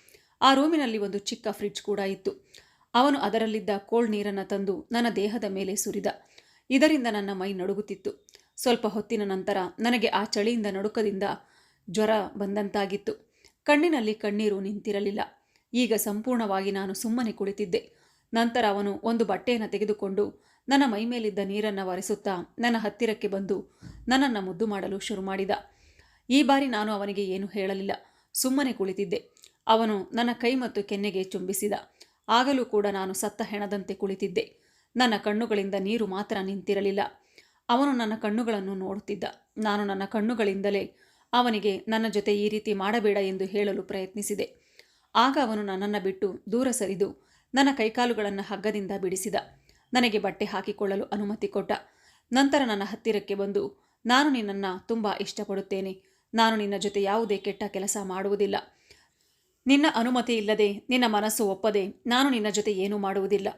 ಆ ರೂಮಿನಲ್ಲಿ ಒಂದು ಚಿಕ್ಕ ಫ್ರಿಡ್ಜ್ ಕೂಡ ಇತ್ತು. ಅವನು ಅದರಲ್ಲಿದ್ದ ಕೋಲ್ಡ್ ನೀರನ್ನು ತಂದು ನನ್ನ ದೇಹದ ಮೇಲೆ ಸುರಿದ. ಇದರಿಂದ ನನ್ನ ಮೈ ನಡುಗುತ್ತಿತ್ತು. ಸ್ವಲ್ಪ ಹೊತ್ತಿನ ನಂತರ ನನಗೆ ಆ ಚಳಿಯಿಂದ ನಡುಕದಿಂದ ಜ್ವರ ಬಂದಂತಾಗಿತ್ತು. ಕಣ್ಣಿನಲ್ಲಿ ಕಣ್ಣೀರು ನಿಂತಿರಲಿಲ್ಲ. ಈಗ ಸಂಪೂರ್ಣವಾಗಿ ನಾನು ಸುಮ್ಮನೆ ಕುಳಿತಿದ್ದೆ. ನಂತರ ಅವನು ಒಂದು ಬಟ್ಟೆಯನ್ನು ತೆಗೆದುಕೊಂಡು ನನ್ನ ಮೈ ಮೇಲಿದ್ದ ನೀರನ್ನು ಒರೆಸುತ್ತಾ ನನ್ನ ಹತ್ತಿರಕ್ಕೆ ಬಂದು ನನ್ನನ್ನು ಮುದ್ದು ಮಾಡಲು ಶುರು ಮಾಡಿದ. ಈ ಬಾರಿ ನಾನು ಅವನಿಗೆ ಏನೂ ಹೇಳಲಿಲ್ಲ. ಸುಮ್ಮನೆ ಕುಳಿತಿದ್ದೆ. ಅವನು ನನ್ನ ಕೈ ಮತ್ತು ಕೆನ್ನೆಗೆ ಚುಂಬಿಸಿದ. ಆಗಲೂ ಕೂಡ ನಾನು ಸತ್ತ ಹೆಣದಂತೆ ಕುಳಿತಿದ್ದೆ. ನನ್ನ ಕಣ್ಣುಗಳಿಂದ ನೀರು ಮಾತ್ರ ನಿಂತಿರಲಿಲ್ಲ. ಅವನು ನನ್ನ ಕಣ್ಣುಗಳನ್ನು ನೋಡುತ್ತಿದ್ದ. ನಾನು ನನ್ನ ಕಣ್ಣುಗಳಿಂದಲೇ ಅವನಿಗೆ ನನ್ನ ಜೊತೆ ಈ ರೀತಿ ಮಾಡಬೇಡ ಎಂದು ಹೇಳಲು ಪ್ರಯತ್ನಿಸಿದೆ. ಆಗ ಅವನು ನನ್ನನ್ನು ಬಿಟ್ಟು ದೂರ ಸರಿದು ನನ್ನ ಕೈಕಾಲುಗಳನ್ನು ಹಗ್ಗದಿಂದ ಬಿಡಿಸಿದ. ನನಗೆ ಬಟ್ಟೆ ಹಾಕಿಕೊಳ್ಳಲು ಅನುಮತಿ ಕೊಟ್ಟ. ನಂತರ ನನ್ನ ಹತ್ತಿರಕ್ಕೆ ಬಂದು, ನಾನು ನಿನ್ನನ್ನು ತುಂಬ ಇಷ್ಟಪಡುತ್ತೇನೆ. ನಾನು ನಿನ್ನ ಜೊತೆ ಯಾವುದೇ ಕೆಟ್ಟ ಕೆಲಸ ಮಾಡುವುದಿಲ್ಲ. ನಿನ್ನ ಅನುಮತಿ ಇಲ್ಲದೆ, ನಿನ್ನ ಮನಸ್ಸು ಒಪ್ಪದೆ, ನಾನು ನಿನ್ನ ಜೊತೆ ಏನೂ ಮಾಡುವುದಿಲ್ಲ.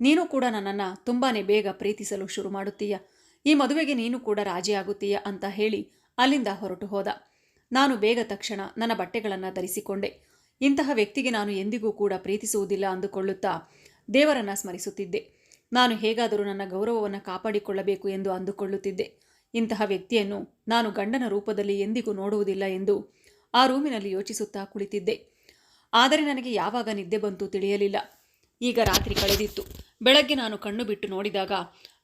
ನೀನು ಕೂಡ ನನ್ನನ್ನು ತುಂಬಾ ಬೇಗ ಪ್ರೀತಿಸಲು ಶುರು ಮಾಡುತ್ತೀಯ. ಈ ಮದುವೆಗೆ ನೀನು ಕೂಡ ರಾಜಿಯಾಗುತ್ತೀಯ ಅಂತ ಹೇಳಿ ಅಲ್ಲಿಂದ ಹೊರಟು ಹೋದ. ನಾನು ಬೇಗ ತಕ್ಷಣ ನನ್ನ ಬಟ್ಟೆಗಳನ್ನು ಧರಿಸಿಕೊಂಡೆ. ಇಂತಹ ವ್ಯಕ್ತಿಗೆ ನಾನು ಎಂದಿಗೂ ಕೂಡ ಪ್ರೀತಿಸುವುದಿಲ್ಲ ಅಂದುಕೊಳ್ಳುತ್ತಾ ದೇವರನ್ನ ಸ್ಮರಿಸುತ್ತಿದ್ದೆ. ನಾನು ಹೇಗಾದರೂ ನನ್ನ ಗೌರವವನ್ನು ಕಾಪಾಡಿಕೊಳ್ಳಬೇಕು ಎಂದು ಅಂದುಕೊಳ್ಳುತ್ತಿದ್ದೆ. ಇಂತಹ ವ್ಯಕ್ತಿಯನ್ನು ನಾನು ಗಂಡನ ರೂಪದಲ್ಲಿ ಎಂದಿಗೂ ನೋಡುವುದಿಲ್ಲ ಎಂದು ಆ ರೂಮಿನಲ್ಲಿ ಯೋಚಿಸುತ್ತಾ ಕುಳಿತಿದ್ದೆ. ಆದರೆ ನನಗೆ ಯಾವಾಗ ನಿದ್ದೆ ಬಂತು ತಿಳಿಯಲಿಲ್ಲ. ಈಗ ರಾತ್ರಿ ಕಳೆದಿತ್ತು. ಬೆಳಗ್ಗೆ ನಾನು ಕಣ್ಣು ಬಿಟ್ಟು ನೋಡಿದಾಗ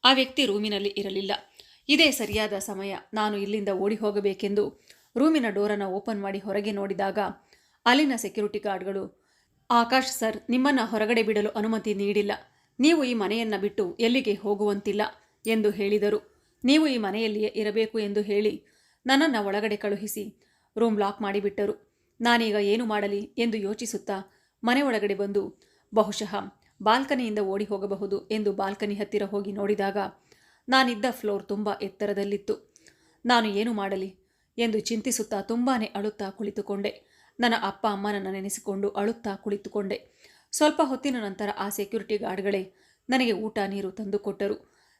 ಆ ವ್ಯಕ್ತಿ ರೂಮಿನಲ್ಲಿ ಇರಲಿಲ್ಲ. ಇದೇ ಸರಿಯಾದ ಸಮಯ. ನಾನು ಇಲ್ಲಿಂದ ಓಡಿ ಹೋಗಬೇಕೆಂದು ರೂಮಿನ ಡೋರನ್ನು ಓಪನ್ ಮಾಡಿ ಹೊರಗೆ ನೋಡಿದಾಗ ಅಲ್ಲಿನ ಸೆಕ್ಯೂರಿಟಿ ಗಾರ್ಡ್ಗಳು, ಆಕಾಶ್ ಸರ್, ನಿಮ್ಮನ್ನು ಹೊರಗಡೆ ಬಿಡಲು ಅನುಮತಿ ನೀಡಿಲ್ಲ. ನೀವು ಈ ಮನೆಯನ್ನು ಬಿಟ್ಟು ಎಲ್ಲಿಗೆ ಹೋಗುವಂತಿಲ್ಲ ಎಂದು ಹೇಳಿದರು. ನೀವು ಈ ಮನೆಯಲ್ಲಿಯೇ ಇರಬೇಕು ಎಂದು ಹೇಳಿ ನನ್ನನ್ನು ಒಳಗಡೆ ಕಳುಹಿಸಿ ರೂಮ್ ಲಾಕ್ ಮಾಡಿಬಿಟ್ಟರು. ನಾನೀಗ ಏನು ಮಾಡಲಿ ಎಂದು ಯೋಚಿಸುತ್ತಾ ಮನೆ ಒಳಗಡೆ ಬಂದು ಬಹುಶಃ ಬಾಲ್ಕನಿಯಿಂದ ಓಡಿ ಹೋಗಬಹುದು ಎಂದು ಬಾಲ್ಕನಿ ಹತ್ತಿರ ಹೋಗಿ ನೋಡಿದಾಗ ನಾನಿದ್ದ ಫ್ಲೋರ್ ತುಂಬ ಎತ್ತರದಲ್ಲಿತ್ತು. ನಾನು ಏನು ಮಾಡಲಿ ಎಂದು ಚಿಂತಿಸುತ್ತಾ ತುಂಬಾ ಅಳುತ್ತಾ ಕುಳಿತುಕೊಂಡೆ. ನನ್ನ ಅಪ್ಪ ಅಮ್ಮನನ್ನು ನೆನೆಸಿಕೊಂಡು ಅಳುತ್ತಾ ಕುಳಿತುಕೊಂಡೆ. ಸ್ವಲ್ಪ ಹೊತ್ತಿನ ನಂತರ ಆ ಸೆಕ್ಯೂರಿಟಿ ಗಾರ್ಡ್ಗಳೇ ನನಗೆ ಊಟ ನೀರು ತಂದುಕೊಟ್ಟರು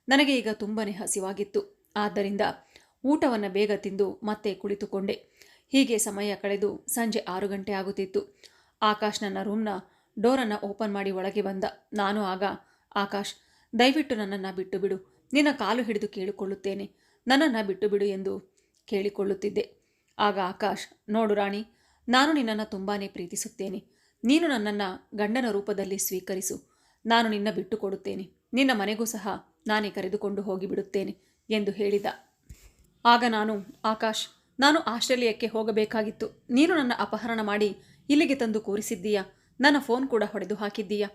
ನನಗೆ ಈಗ ತುಂಬನೇ ಹಸಿವಾಗಿತ್ತು. ಆದ್ದರಿಂದ ಊಟವನ್ನು ಬೇಗ ತಿಂದು ಮತ್ತೆ ಕುಳಿತುಕೊಂಡೆ. ಹೀಗೆ ಸಮಯ ಕಳೆದು ಸಂಜೆ ಆರು ಗಂಟೆ ಆಗುತ್ತಿತ್ತು. ಆಕಾಶ್ ನನ್ನ ರೂಮ್ನ ಡೋರನ್ನು ಓಪನ್ ಮಾಡಿ ಒಳಗೆ ಬಂದ. ನಾನು ಆಗ, ಆಕಾಶ್, ದಯವಿಟ್ಟು ನನ್ನನ್ನು ಬಿಟ್ಟು ಬಿಡು ನಿನ್ನ ಕಾಲು ಹಿಡಿದು ಕೇಳಿಕೊಳ್ಳುತ್ತೇನೆ. ನನ್ನನ್ನು ಬಿಟ್ಟು ಬಿಡು ಎಂದು ಕೇಳಿಕೊಳ್ಳುತ್ತಿದ್ದೆ. ಆಗ ಆಕಾಶ್, ನೋಡು ರಾಣಿ, ನಾನು ನಿನ್ನನ್ನು ತುಂಬಾ ಪ್ರೀತಿಸುತ್ತೇನೆ. ನೀನು ನನ್ನನ್ನು ಗಂಡನ ರೂಪದಲ್ಲಿ ಸ್ವೀಕರಿಸು. ನಾನು ನಿನ್ನ ಬಿಟ್ಟುಕೊಡುತ್ತೇನೆ. ನಿನ್ನ ಮನೆಗೂ ಸಹ ನಾನೇ ಕರೆದುಕೊಂಡು ಹೋಗಿಬಿಡುತ್ತೇನೆ ಎಂದು ಹೇಳಿದ. ಆಗ ನಾನು, ಆಕಾಶ್, ನಾನು ಆಸ್ಟ್ರೇಲಿಯಾಕ್ಕೆ ಹೋಗಬೇಕಾಗಿತ್ತು. ನೀನು ನನ್ನ ಅಪಹರಣ ಮಾಡಿ ಇಲ್ಲಿಗೆ ತಂದು ಕೂರಿಸಿದ್ದೀಯಾ? ನನ್ನ ಫೋನ್ ಕೂಡ ಹೊಡೆದು ಹಾಕಿದ್ದೀಯಾ?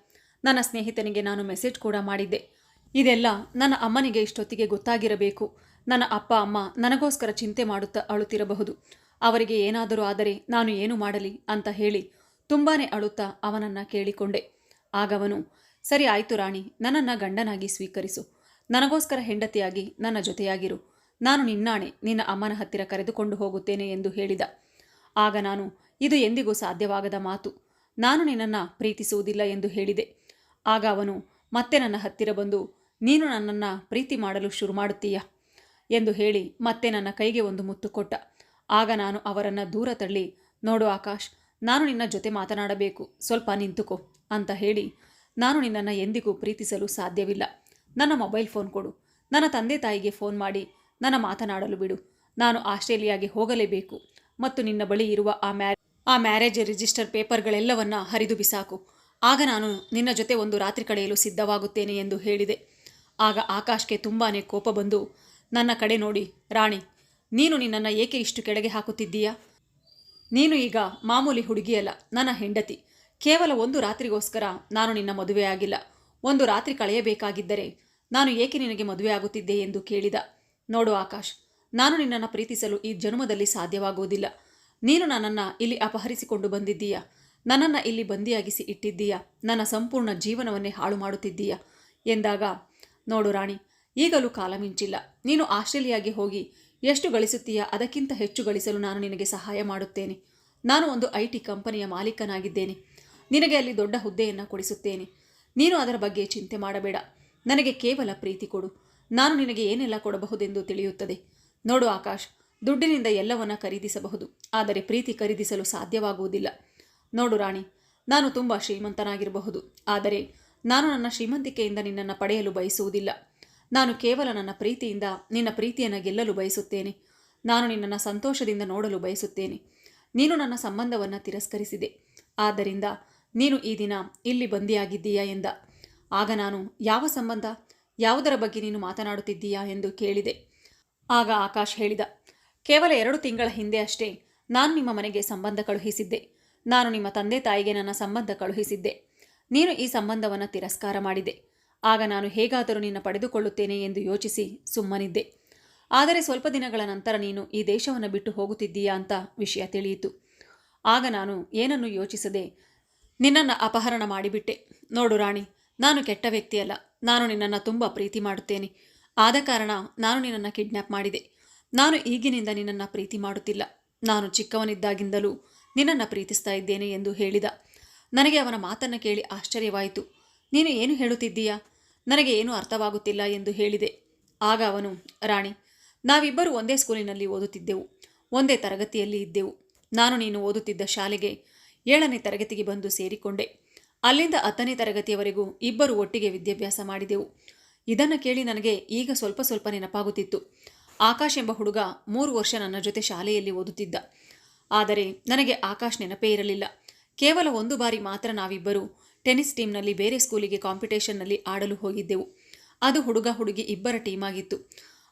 ನನ್ನ ಸ್ನೇಹಿತನಿಗೆ ನಾನು ಮೆಸೇಜ್ ಕೂಡ ಮಾಡಿದ್ದೆ. ಇದೆಲ್ಲ ನನ್ನ ಅಮ್ಮನಿಗೆ ಇಷ್ಟೊತ್ತಿಗೆ ಗೊತ್ತಾಗಿರಬೇಕು. ನನ್ನ ಅಪ್ಪ, ಅಮ್ಮ ನನಗೋಸ್ಕರ ಚಿಂತೆ ಮಾಡುತ್ತಾ ಅಳುತ್ತಿರಬಹುದು. ಅವರಿಗೆ ಏನಾದರೂ ಆದರೆ ನಾನು ಏನು ಮಾಡಲಿ ಅಂತ ಹೇಳಿ ತುಂಬಾನೇ ಅಳುತ್ತಾ ಅವನನ್ನು ಕೇಳಿಕೊಂಡೆ. ಆಗವನು ಸರಿ ಆಯಿತು ರಾಣಿ, ನನ್ನನ್ನು ಗಂಡನಾಗಿ ಸ್ವೀಕರಿಸು. ನನಗೋಸ್ಕರ ಹೆಂಡತಿಯಾಗಿ ನನ್ನ ಜೊತೆಯಾಗಿರು. ನಾನು ನಿನ್ನಾಣೆ, ನಿನ್ನ ಅಮ್ಮನ ಹತ್ತಿರ ಕರೆದುಕೊಂಡು ಹೋಗುತ್ತೇನೆ ಎಂದು ಹೇಳಿದ. ಆಗ ನಾನು, ಇದು ಎಂದಿಗೂ ಸಾಧ್ಯವಾಗದ ಮಾತು. ನಾನು ನಿನ್ನನ್ನು ಪ್ರೀತಿಸುವುದಿಲ್ಲ ಎಂದು ಹೇಳಿದೆ. ಆಗ ಅವನು, ಮತ್ತೆ ನನ್ನ ಹತ್ತಿರ ಬಂದು, ನೀನು ನನ್ನನ್ನು ಪ್ರೀತಿ ಮಾಡಲು ಶುರು ಮಾಡುತ್ತೀಯ? ಎಂದು ಹೇಳಿ ಮತ್ತೆ ನನ್ನ ಕೈಗೆ ಒಂದು ಮುತ್ತು ಕೊಟ್ಟ. ಆಗ ನಾನು ಅವರನ್ನು ದೂರ ತಳ್ಳಿ, ನೋಡು ಆಕಾಶ್ ನಾನು ನಿನ್ನ ಜೊತೆ ಮಾತನಾಡಬೇಕು. ಸ್ವಲ್ಪ ನಿಂತುಕೋ ಅಂತ ಹೇಳಿ ನಾನು ನಿನ್ನನ್ನು ಎಂದಿಗೂ ಪ್ರೀತಿಸಲು ಸಾಧ್ಯವಿಲ್ಲ. ನನ್ನ ಮೊಬೈಲ್ ಫೋನ್ ಕೊಡು. ನನ್ನ ತಂದೆ ತಾಯಿಗೆ ಫೋನ್ ಮಾಡಿ ನನ್ನ ಮಾತನಾಡಲು ಬಿಡು. ನಾನು ಆಸ್ಟ್ರೇಲಿಯಾಗೆ ಹೋಗಲೇಬೇಕು ಮತ್ತು ನಿನ್ನ ಬಳಿ ಇರುವ ಆ ಮ್ಯಾ, ಆ ಮ್ಯಾರೇಜ್ ರಿಜಿಸ್ಟರ್ ಪೇಪರ್ಗಳೆಲ್ಲವನ್ನ ಹರಿದು ಬಿಸಾಕು. ಆಗ ನಾನು ನಿನ್ನ ಜೊತೆ ಒಂದು ರಾತ್ರಿ ಕಳೆಯಲು ಸಿದ್ಧವಾಗುತ್ತೇನೆ ಎಂದು ಹೇಳಿದೆ. ಆಗ ಆಕಾಶ್ಗೆ ತುಂಬಾ ಕೋಪ ಬಂದು, ನನ್ನ ಕಡೆ ನೋಡಿ, ರಾಣಿ, ನೀನು ನಿನ್ನನ್ನು ಏಕೆ ಇಷ್ಟು ಕೆಳಗೆ ಹಾಕುತ್ತಿದ್ದೀಯಾ? ನೀನು ಈಗ ಮಾಮೂಲಿ ಹುಡುಗಿಯಲ್ಲ ನನ್ನ ಹೆಂಡತಿ. ಕೇವಲ ಒಂದು ರಾತ್ರಿಗೋಸ್ಕರ ನಾನು ನಿನ್ನ ಮದುವೆಯಾಗಿಲ್ಲ ಒಂದು ರಾತ್ರಿ ಕಳೆಯಬೇಕಾಗಿದ್ದರೆ ನಾನು ಏಕೆ ನಿನಗೆ ಮದುವೆ ಆಗುತ್ತಿದ್ದೆ ಎಂದು ಕೇಳಿದ. ನೋಡು ಆಕಾಶ್, ನಾನು ನಿನ್ನನ್ನು ಪ್ರೀತಿಸಲು ಈ ಜನ್ಮದಲ್ಲಿ ಸಾಧ್ಯವಾಗುವುದಿಲ್ಲ. ನೀನು ನನ್ನನ್ನು ಇಲ್ಲಿ ಅಪಹರಿಸಿಕೊಂಡು ಬಂದಿದ್ದೀಯ? ನನ್ನನ್ನು ಇಲ್ಲಿ ಬಂದಿಯಾಗಿಸಿ ಇಟ್ಟಿದ್ದೀಯ? ನನ್ನ ಸಂಪೂರ್ಣ ಜೀವನವನ್ನೇ ಹಾಳು ಮಾಡುತ್ತಿದ್ದೀಯ? ಎಂದಾಗ, ನೋಡು ರಾಣಿ, ಈಗಲೂ ಕಾಲ ಮಿಂಚಿಲ್ಲ. ನೀನು ಆಸ್ಟ್ರೇಲಿಯಾಗೆ ಹೋಗಿ ಎಷ್ಟು ಗಳಿಸುತ್ತೀಯಾ? ಅದಕ್ಕಿಂತ ಹೆಚ್ಚು ಗಳಿಸಲು ನಾನು ನಿನಗೆ ಸಹಾಯ ಮಾಡುತ್ತೇನೆ. ನಾನು ಒಂದು ಐ ಟಿ ಕಂಪನಿಯ ಮಾಲೀಕನಾಗಿದ್ದೇನೆ. ನಿನಗೆ ಅಲ್ಲಿ ದೊಡ್ಡ ಹುದ್ದೆಯನ್ನು ಕೊಡಿಸುತ್ತೇನೆ. ನೀನು ಅದರ ಬಗ್ಗೆ ಚಿಂತೆ ಮಾಡಬೇಡ. ನನಗೆ ಕೇವಲ ಪ್ರೀತಿ ಕೊಡು. ನಾನು ನಿನಗೆ ಏನೆಲ್ಲ ಕೊಡಬಹುದೆಂದು ತಿಳಿಯುತ್ತದೆ. ನೋಡು ಆಕಾಶ್, ದುಡ್ಡಿನಿಂದ ಎಲ್ಲವನ್ನ ಖರೀದಿಸಬಹುದು, ಆದರೆ ಪ್ರೀತಿ ಖರೀದಿಸಲು ಸಾಧ್ಯವಾಗುವುದಿಲ್ಲ. ನೋಡು ರಾಣಿ, ನಾನು ತುಂಬ ಶ್ರೀಮಂತನಾಗಿರಬಹುದು, ಆದರೆ ನಾನು ನನ್ನ ಶ್ರೀಮಂತಿಕೆಯಿಂದ ನಿನ್ನನ್ನು ಪಡೆಯಲು ಬಯಸುವುದಿಲ್ಲ. ನಾನು ಕೇವಲ ನನ್ನ ಪ್ರೀತಿಯಿಂದ ನಿನ್ನ ಪ್ರೀತಿಯನ್ನು ಗೆಲ್ಲಲು ಬಯಸುತ್ತೇನೆ. ನಾನು ನಿನ್ನನ್ನು ಸಂತೋಷದಿಂದ ನೋಡಲು ಬಯಸುತ್ತೇನೆ. ನೀನು ನನ್ನ ಸಂಬಂಧವನ್ನು ತಿರಸ್ಕರಿಸಿದೆ. ಆದ್ದರಿಂದ ನೀನು ಈ ದಿನ ಇಲ್ಲಿ ಬಂದಿಯಾಗಿದ್ದೀಯಾ ಎಂದ. ಆಗ ನಾನು, ಯಾವ ಸಂಬಂಧ? ಯಾವುದರ ಬಗ್ಗೆ ನೀನು ಮಾತನಾಡುತ್ತಿದ್ದೀಯಾ ಎಂದು ಕೇಳಿದೆ. ಆಗ ಆಕಾಶ್ ಹೇಳಿದ, ಕೇವಲ ಎರಡು ತಿಂಗಳ ಹಿಂದೆ ಅಷ್ಟೇ ನಾನು ನಿಮ್ಮ ಮನೆಗೆ ಸಂಬಂಧ ಕಳುಹಿಸಿದ್ದೆ. ನಾನು ನಿಮ್ಮ ತಂದೆ ತಾಯಿಗೆ ನನ್ನ ಸಂಬಂಧ ಕಳುಹಿಸಿದ್ದೆ. ನೀನು ಈ ಸಂಬಂಧವನ್ನು ತಿರಸ್ಕಾರ ಮಾಡಿದೆ. ಆಗ ನಾನು ಹೇಗಾದರೂ ನಿನ್ನ ಪಡೆದುಕೊಳ್ಳುತ್ತೇನೆ ಎಂದು ಯೋಚಿಸಿ ಸುಮ್ಮನಿದ್ದೆ. ಆದರೆ ಸ್ವಲ್ಪ ದಿನಗಳ ನಂತರ ನೀನು ಈ ದೇಶವನ್ನು ಬಿಟ್ಟು ಹೋಗುತ್ತಿದ್ದೀಯಾ ಅಂತ ವಿಷಯ ತಿಳಿಯಿತು. ಆಗ ನಾನು ಏನನ್ನು ಯೋಚಿಸದೆ ನಿನ್ನನ್ನು ಅಪಹರಣ ಮಾಡಿಬಿಟ್ಟೆ. ನೋಡು ರಾಣಿ, ನಾನು ಕೆಟ್ಟ ವ್ಯಕ್ತಿಯಲ್ಲ. ನಾನು ನಿನ್ನನ್ನು ತುಂಬ ಪ್ರೀತಿ ಮಾಡುತ್ತೇನೆ. ಆದ ಕಾರಣ ನಾನು ನಿನ್ನನ್ನು ಕಿಡ್ನ್ಯಾಪ್ ಮಾಡಿದೆ. ನಾನು ಈಗಿನಿಂದ ನಿನ್ನನ್ನು ಪ್ರೀತಿ ಮಾಡುತ್ತಿಲ್ಲ. ನಾನು ಚಿಕ್ಕವನಿದ್ದಾಗಿಂದಲೂ ನಿನ್ನನ್ನು ಪ್ರೀತಿಸ್ತಾ ಇದ್ದೇನೆ ಎಂದು ಹೇಳಿದ. ನನಗೆ ಅವನ ಮಾತನ್ನು ಕೇಳಿ ಆಶ್ಚರ್ಯವಾಯಿತು. ನೀನು ಏನು ಹೇಳುತ್ತಿದ್ದೀಯಾ? ನನಗೆ ಏನೂ ಅರ್ಥವಾಗುತ್ತಿಲ್ಲ ಎಂದು ಹೇಳಿದೆ. ಆಗ ಅವನು, ರಾಣಿ, ನಾವಿಬ್ಬರು ಒಂದೇ ಸ್ಕೂಲಿನಲ್ಲಿ ಓದುತ್ತಿದ್ದೆವು. ಒಂದೇ ತರಗತಿಯಲ್ಲಿ ಇದ್ದೆವು. ನಾನು ನೀನು ಓದುತ್ತಿದ್ದ ಶಾಲೆಗೆ ಏಳನೇ ತರಗತಿಗೆ ಬಂದು ಸೇರಿಕೊಂಡೆ. ಅಲ್ಲಿಂದ ಹತ್ತನೇ ತರಗತಿಯವರೆಗೂ ಇಬ್ಬರು ಒಟ್ಟಿಗೆ ವಿದ್ಯಾಭ್ಯಾಸ ಮಾಡಿದೆವು. ಇದನ್ನು ಕೇಳಿ ನನಗೆ ಈಗ ಸ್ವಲ್ಪ ಸ್ವಲ್ಪ ನೆನಪಾಗುತ್ತಿತ್ತು. ಆಕಾಶ್ ಎಂಬ ಹುಡುಗ ಮೂರು ವರ್ಷ ನನ್ನ ಜೊತೆ ಶಾಲೆಯಲ್ಲಿ ಓದುತ್ತಿದ್ದ. ಆದರೆ ನನಗೆ ಆಕಾಶ್ ನೆನಪೇ ಇರಲಿಲ್ಲ. ಕೇವಲ ಒಂದು ಬಾರಿ ಮಾತ್ರ ನಾವಿಬ್ಬರು ಟೆನ್ನಿಸ್ ಟೀಮ್ನಲ್ಲಿ ಬೇರೆ ಸ್ಕೂಲಿಗೆ ಕಾಂಪಿಟೇಷನ್ನಲ್ಲಿ ಆಡಲು ಹೋಗಿದ್ದೆವು. ಅದು ಹುಡುಗ ಹುಡುಗಿ ಇಬ್ಬರ ಟೀಮ್ ಆಗಿತ್ತು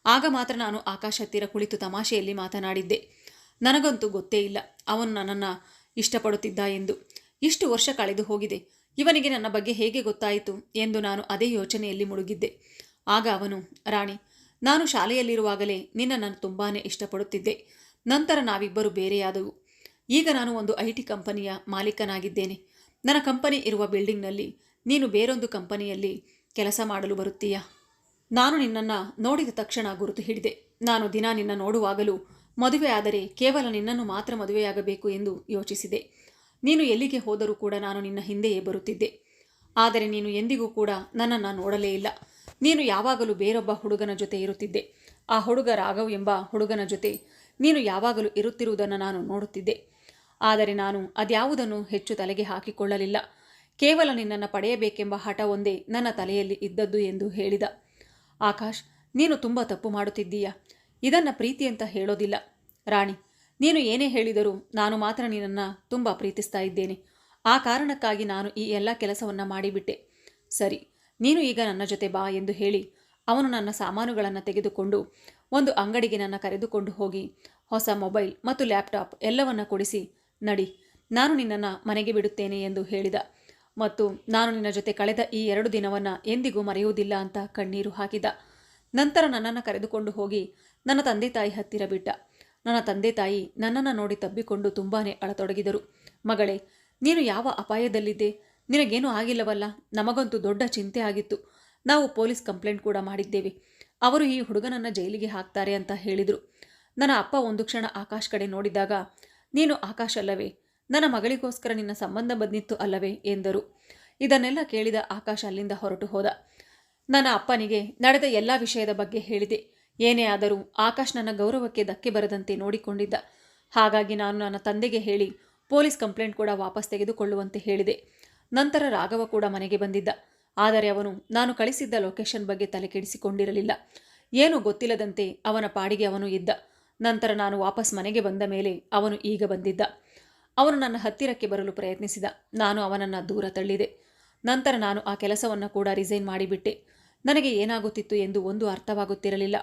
ಆಗ ಮಾತ್ರ ನಾನು ಆಕಾಶ ಹತ್ತಿರ ಕುಳಿತು ತಮಾಷೆಯಲ್ಲಿ ಮಾತನಾಡಿದ್ದೆ. ನನಗಂತೂ ಗೊತ್ತೇ ಇಲ್ಲ, ಅವನು ನನ್ನನ್ನು ಇಷ್ಟಪಡುತ್ತಿದ್ದ ಎಂದು. ಇಷ್ಟು ವರ್ಷ ಕಳೆದು ಹೋಗಿದೆ. ಇವನಿಗೆ ನನ್ನ ಬಗ್ಗೆ ಹೇಗೆ ಗೊತ್ತಾಯಿತು ಎಂದು ನಾನು ಅದೇ ಯೋಚನೆಯಲ್ಲಿ ಮುಳುಗಿದ್ದೆ. ಆಗ ಅವನು, ರಾಣಿ, ನಾನು ಶಾಲೆಯಲ್ಲಿರುವಾಗಲೇ ನಿನ್ನನ್ನು ತುಂಬಾ ಇಷ್ಟಪಡುತ್ತಿದ್ದೆ. ನಂತರ ನಾವಿಬ್ಬರು ಬೇರೆಯಾದವು. ಈಗ ನಾನು ಒಂದು ಐ ಟಿ ಕಂಪನಿಯ ಮಾಲೀಕನಾಗಿದ್ದೇನೆ. ನನ್ನ ಕಂಪನಿ ಇರುವ ಬಿಲ್ಡಿಂಗ್ನಲ್ಲಿ ನೀನು ಬೇರೊಂದು ಕಂಪನಿಯಲ್ಲಿ ಕೆಲಸ ಮಾಡಲು ಬರುತ್ತೀಯ? ನಾನು ನಿನ್ನನ್ನು ನೋಡಿದ ತಕ್ಷಣ ಗುರುತು ಹಿಡಿದೆ. ನಾನು ದಿನ ನಿನ್ನ ನೋಡುವಾಗಲೂ ಮದುವೆ ಆದರೆ ಕೇವಲ ನಿನ್ನನ್ನು ಮಾತ್ರ ಮದುವೆಯಾಗಬೇಕು ಎಂದು ಯೋಚಿಸಿದೆ. ನೀನು ಎಲ್ಲಿಗೆ ಹೋದರೂ ಕೂಡ ನಾನು ನಿನ್ನ ಹಿಂದೆಯೇ ಬರುತ್ತಿದ್ದೆ. ಆದರೆ ನೀನು ಎಂದಿಗೂ ಕೂಡ ನನ್ನನ್ನು ನೋಡಲೇ ಇಲ್ಲ. ನೀನು ಯಾವಾಗಲೂ ಬೇರೊಬ್ಬ ಹುಡುಗನ ಜೊತೆ ಇರುತ್ತಿದ್ದೆ. ಆ ಹುಡುಗ ರಾಘವ್ ಎಂಬ ಹುಡುಗನ ಜೊತೆ ನೀನು ಯಾವಾಗಲೂ ಇರುತ್ತಿರುವುದನ್ನು ನಾನು ನೋಡುತ್ತಿದ್ದೆ. ಆದರೆ ನಾನು ಅದ್ಯಾವುದನ್ನು ಹೆಚ್ಚು ತಲೆಗೆ ಹಾಕಿಕೊಳ್ಳಲಿಲ್ಲ. ಕೇವಲ ನಿನ್ನನ್ನು ಪಡೆಯಬೇಕೆಂಬ ಹಠ ಒಂದೇ ನನ್ನ ತಲೆಯಲ್ಲಿ ಇದ್ದದ್ದು ಎಂದು ಹೇಳಿದ. ಆಕಾಶ್, ನೀನು ತುಂಬ ತಪ್ಪು ಮಾಡುತ್ತಿದ್ದೀಯ? ಇದನ್ನು ಪ್ರೀತಿ ಅಂತ ಹೇಳೋದಿಲ್ಲ. ರಾಣಿ, ನೀನು ಏನೇ ಹೇಳಿದರೂ ನಾನು ಮಾತ್ರ ನಿನ್ನನ್ನು ತುಂಬ ಪ್ರೀತಿಸ್ತಾ ಇದ್ದೇನೆ. ಆ ಕಾರಣಕ್ಕಾಗಿ ನಾನು ಈ ಎಲ್ಲ ಕೆಲಸವನ್ನು ಮಾಡಿಬಿಟ್ಟೆ. ಸರಿ, ನೀನು ಈಗ ನನ್ನ ಜೊತೆ ಬಾ ಎಂದು ಹೇಳಿ, ಅವನು ನನ್ನ ಸಾಮಾನುಗಳನ್ನು ತೆಗೆದುಕೊಂಡು ಒಂದು ಅಂಗಡಿಗೆ ನನ್ನ ಕರೆದುಕೊಂಡು ಹೋಗಿ, ಹೊಸ ಮೊಬೈಲ್ ಮತ್ತು ಲ್ಯಾಪ್ಟಾಪ್ ಎಲ್ಲವನ್ನ ಕೊಡಿಸಿ ನಡಿ, ನಾನು ನಿನ್ನನ್ನು ಮನೆಗೆ ಬಿಡುತ್ತೇನೆ ಎಂದು ಹೇಳಿದ. ಮತ್ತು ನಾನು ನಿನ್ನ ಜೊತೆ ಕಳೆದ ಈ ಎರಡು ದಿನವನ್ನು ಎಂದಿಗೂ ಮರೆಯುವುದಿಲ್ಲ ಅಂತ ಕಣ್ಣೀರು ಹಾಕಿದ. ನಂತರ ನನ್ನನ್ನು ಕರೆದುಕೊಂಡು ಹೋಗಿ ನನ್ನ ತಂದೆ ತಾಯಿ ಹತ್ತಿರ ಬಿಟ್ಟ. ನನ್ನ ತಂದೆ ತಾಯಿ ನನ್ನನ್ನು ನೋಡಿ ತಬ್ಬಿಕೊಂಡು ತುಂಬಾ ಅಳತೊಡಗಿದರು. ಮಗಳೇ, ನೀನು ಯಾವ ಅಪಾಯದಲ್ಲಿದ್ದೆ? ನಿನಗೇನೂ ಆಗಿಲ್ಲವಲ್ಲ? ನಮಗಂತೂ ದೊಡ್ಡ ಚಿಂತೆ ಆಗಿತ್ತು. ನಾವು ಪೊಲೀಸ್ ಕಂಪ್ಲೇಂಟ್ ಕೂಡ ಮಾಡಿದ್ದೇವೆ. ಅವರು ಈ ಹುಡುಗನನ್ನು ಜೈಲಿಗೆ ಹಾಕ್ತಾರೆ ಅಂತ ಹೇಳಿದರು. ನನ್ನ ಅಪ್ಪ ಒಂದು ಕ್ಷಣ ಆಕಾಶ್ ಕಡೆ ನೋಡಿದಾಗ ನೀನು ಆಕಾಶ ಅಲ್ಲವೇ? ನನ್ನ ಮಗಳಿಗೋಸ್ಕರ ನಿನ್ನ ಸಂಬಂಧ ಬಂದಿತ್ತು ಅಲ್ಲವೇ? ಎಂದರು. ಇದನ್ನೆಲ್ಲ ಕೇಳಿದ ಆಕಾಶ ಅಲ್ಲಿಂದ ಹೊರಟು ಹೋದ. ನನ್ನ ಅಪ್ಪನಿಗೆ ನಡೆದ ಎಲ್ಲ ವಿಷಯದ ಬಗ್ಗೆ ಹೇಳಿದೆ. ಏನೇ ಆದರೂ ಆಕಾಶ್ ನನ್ನ ಗೌರವಕ್ಕೆ ಧಕ್ಕೆ ಬರದಂತೆ ನೋಡಿಕೊಂಡಿದ್ದ. ಹಾಗಾಗಿ ನಾನು ನನ್ನ ತಂದೆಗೆ ಹೇಳಿ ಪೊಲೀಸ್ ಕಂಪ್ಲೇಂಟ್ ಕೂಡ ವಾಪಸ್ ತೆಗೆದುಕೊಳ್ಳುವಂತೆ ಹೇಳಿದೆ. ನಂತರ ರಾಘವ ಕೂಡ ಮನೆಗೆ ಬಂದಿದ್ದ. ಆದರೆ ಅವನು ನಾನು ಕಳಿಸಿದ್ದ ಲೊಕೇಶನ್ ಬಗ್ಗೆ ತಲೆಕೆಡಿಸಿಕೊಂಡಿರಲಿಲ್ಲ. ಏನು ಗೊತ್ತಿಲ್ಲದಂತೆ ಅವನ ಪಾಡಿಗೆ ಅವನು ಇದ್ದ. ನಂತರ ನಾನು ವಾಪಸ್ ಮನೆಗೆ ಬಂದ ಮೇಲೆ ಅವನು ಈಗ ಬಂದಿದ್ದ. ಅವನು ನನ್ನ ಹತ್ತಿರಕ್ಕೆ ಬರಲು ಪ್ರಯತ್ನಿಸಿದ. ನಾನು ಅವನನ್ನು ದೂರ ತಳ್ಳಿದೆ. ನಂತರ ನಾನು ಆ ಕೆಲಸವನ್ನು ಕೂಡ ರಿಸೈನ್ ಮಾಡಿಬಿಟ್ಟೆ. ನನಗೆ ಏನಾಗುತ್ತಿತ್ತು ಎಂದು ಒಂದು ಅರ್ಥವಾಗುತ್ತಿರಲಿಲ್ಲ.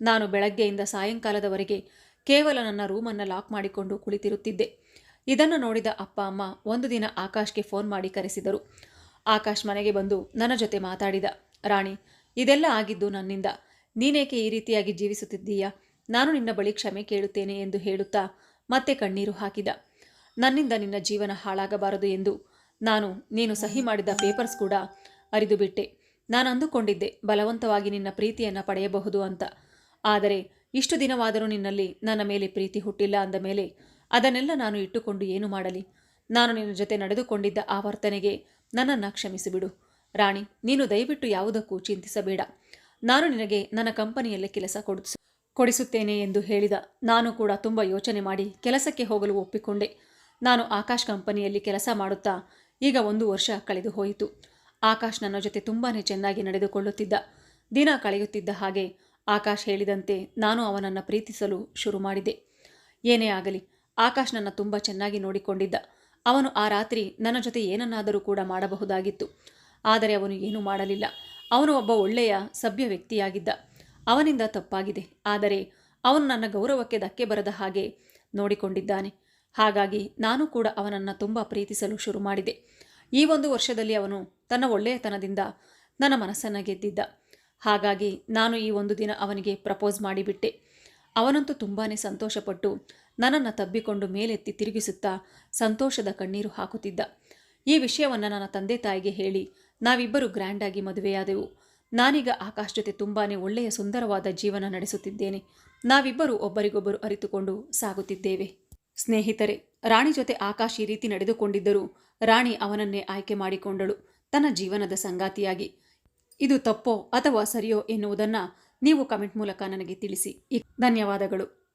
ನಾನು ಬೆಳಗ್ಗೆಯಿಂದ ಸಾಯಂಕಾಲದವರೆಗೆ ಕೇವಲ ನನ್ನ ರೂಮನ್ನು ಲಾಕ್ ಮಾಡಿಕೊಂಡು ಕುಳಿತಿರುತ್ತಿದ್ದೆ. ಇದನ್ನು ನೋಡಿದ ಅಪ್ಪ ಅಮ್ಮ ಒಂದು ದಿನ ಆಕಾಶ್ಗೆ ಫೋನ್ ಮಾಡಿ ಕರೆಸಿದರು. ಆಕಾಶ್ ಮನೆಗೆ ಬಂದು ನನ್ನ ಜೊತೆ ಮಾತಾಡಿದ. ರಾಣಿ, ಇದೆಲ್ಲ ಆಗಿದ್ದು ನನ್ನಿಂದ. ನೀನೇಕೆ ಈ ರೀತಿಯಾಗಿ ಜೀವಿಸುತ್ತಿದ್ದೀಯಾ? ನಾನು ನಿನ್ನ ಬಳಿ ಕ್ಷಮೆ ಕೇಳುತ್ತೇನೆ ಎಂದು ಹೇಳುತ್ತಾ ಮತ್ತೆ ಕಣ್ಣೀರು ಹಾಕಿದ. ನನ್ನಿಂದ ನಿನ್ನ ಜೀವನ ಹಾಳಾಗಬಾರದು ಎಂದು ನಾನು, ನೀನು ಸಹಿ ಮಾಡಿದ ಪೇಪರ್ಸ್ ಕೂಡ ಅರಿದು ಬಿಟ್ಟೆ. ನಾನು ಅಂದುಕೊಂಡಿದ್ದೆ, ಬಲವಂತವಾಗಿ ನಿನ್ನ ಪ್ರೀತಿಯನ್ನು ಪಡೆಯಬಹುದು ಅಂತ. ಆದರೆ ಇಷ್ಟು ದಿನವಾದರೂ ನಿನ್ನಲ್ಲಿ ನನ್ನ ಮೇಲೆ ಪ್ರೀತಿ ಹುಟ್ಟಿಲ್ಲ ಅಂದ ಮೇಲೆ ಅದನ್ನೆಲ್ಲ ನಾನು ಇಟ್ಟುಕೊಂಡು ಏನು ಮಾಡಲಿ? ನಾನು ನಿನ್ನ ಜೊತೆ ನಡೆದುಕೊಂಡಿದ್ದ ಆ ವರ್ತನೆಗೆ ನನ್ನನ್ನು ಕ್ಷಮಿಸಿಬಿಡು. ರಾಣಿ, ನೀನು ದಯವಿಟ್ಟು ಯಾವುದಕ್ಕೂ ಚಿಂತಿಸಬೇಡ. ನಾನು ನಿನಗೆ ನನ್ನ ಕಂಪನಿಯಲ್ಲೇ ಕೆಲಸ ಕೊಡಿಸು ಕೊಡಿಸುತ್ತೇನೆ ಎಂದು ಹೇಳಿದ. ನಾನು ಕೂಡ ತುಂಬ ಯೋಚನೆ ಮಾಡಿ ಕೆಲಸಕ್ಕೆ ಹೋಗಲು ಒಪ್ಪಿಕೊಂಡೆ. ನಾನು ಆಕಾಶ್ ಕಂಪನಿಯಲ್ಲಿ ಕೆಲಸ ಮಾಡುತ್ತಾ ಈಗ ಒಂದು ವರ್ಷ ಕಳೆದು ಹೋಯಿತು. ಆಕಾಶ್ ನನ್ನ ಜೊತೆ ತುಂಬಾ ಚೆನ್ನಾಗಿ ನಡೆದುಕೊಳ್ಳುತ್ತಿದ್ದ. ದಿನ ಕಳೆಯುತ್ತಿದ್ದ ಹಾಗೆ ಆಕಾಶ್ ಹೇಳಿದಂತೆ ನಾನು ಅವನನ್ನು ಪ್ರೀತಿಸಲು ಶುರು ಮಾಡಿದೆ. ಏನೇ ಆಗಲಿ, ಆಕಾಶ್ ನನ್ನ ತುಂಬ ಚೆನ್ನಾಗಿ ನೋಡಿಕೊಂಡಿದ್ದ. ಅವನು ಆ ರಾತ್ರಿ ನನ್ನ ಜೊತೆ ಏನನ್ನಾದರೂ ಕೂಡ ಮಾಡಬಹುದಾಗಿತ್ತು. ಆದರೆ ಅವನು ಏನೂ ಮಾಡಲಿಲ್ಲ. ಅವನು ಒಬ್ಬ ಒಳ್ಳೆಯ ಸಭ್ಯ ವ್ಯಕ್ತಿಯಾಗಿದ್ದ. ಅವನಿಂದ ತಪ್ಪಾಗಿದೆ. ಆದರೆ ಅವನು ನನ್ನ ಗೌರವಕ್ಕೆ ಧಕ್ಕೆ ಬರದ ಹಾಗೆ ನೋಡಿಕೊಂಡಿದ್ದಾನೆ. ಹಾಗಾಗಿ ನಾನು ಕೂಡ ಅವನನ್ನು ತುಂಬ ಪ್ರೀತಿಸಲು ಶುರು ಮಾಡಿದೆ. ಈ ಒಂದು ವರ್ಷದಲ್ಲಿ ಅವನು ತನ್ನ ಒಳ್ಳೆಯತನದಿಂದ ನನ್ನ ಮನಸ್ಸನ್ನು ಗೆದ್ದಿದ್ದ. ಹಾಗಾಗಿ ನಾನು ಈ ಒಂದು ದಿನ ಅವನಿಗೆ ಪ್ರಪೋಸ್ ಮಾಡಿಬಿಟ್ಟೆ. ಅವನಂತೂ ತುಂಬಾ ಸಂತೋಷಪಟ್ಟು ನನ್ನನ್ನು ತಬ್ಬಿಕೊಂಡು ಮೇಲೆತ್ತಿ ತಿರುಗಿಸುತ್ತಾ ಸಂತೋಷದ ಕಣ್ಣೀರು ಹಾಕುತ್ತಿದ್ದ. ಈ ವಿಷಯವನ್ನು ನನ್ನ ತಂದೆ ತಾಯಿಗೆ ಹೇಳಿ ನಾವಿಬ್ಬರು ಗ್ರ್ಯಾಂಡಾಗಿ ಮದುವೆಯಾದೆವು. ನಾನೀಗ ಆಕಾಶ್ ಜೊತೆ ತುಂಬಾ ಒಳ್ಳೆಯ ಸುಂದರವಾದ ಜೀವನ ನಡೆಸುತ್ತಿದ್ದೇನೆ. ನಾವಿಬ್ಬರು ಒಬ್ಬರಿಗೊಬ್ಬರು ಅರಿತುಕೊಂಡು ಸಾಗುತ್ತಿದ್ದೇವೆ. ಸ್ನೇಹಿತರೆ, ರಾಣಿ ಜೊತೆ ಆಕಾಶ್ ಈ ರೀತಿ ನಡೆದುಕೊಂಡಿದ್ದರೂ ರಾಣಿ ಅವನನ್ನೇ ಆಯ್ಕೆ ಮಾಡಿಕೊಂಡಳು. ತನ್ನ ಜೀವನದ ಸಂಗಾತಿಯಾಗಿ. ಇದು ತಪ್ಪೋ ಅಥವಾ ಸರಿಯೋ ಎನ್ನುವುದನ್ನು ನೀವು ಕಮೆಂಟ್ ಮೂಲಕ ನನಗೆ ತಿಳಿಸಿ. ಧನ್ಯವಾದಗಳು.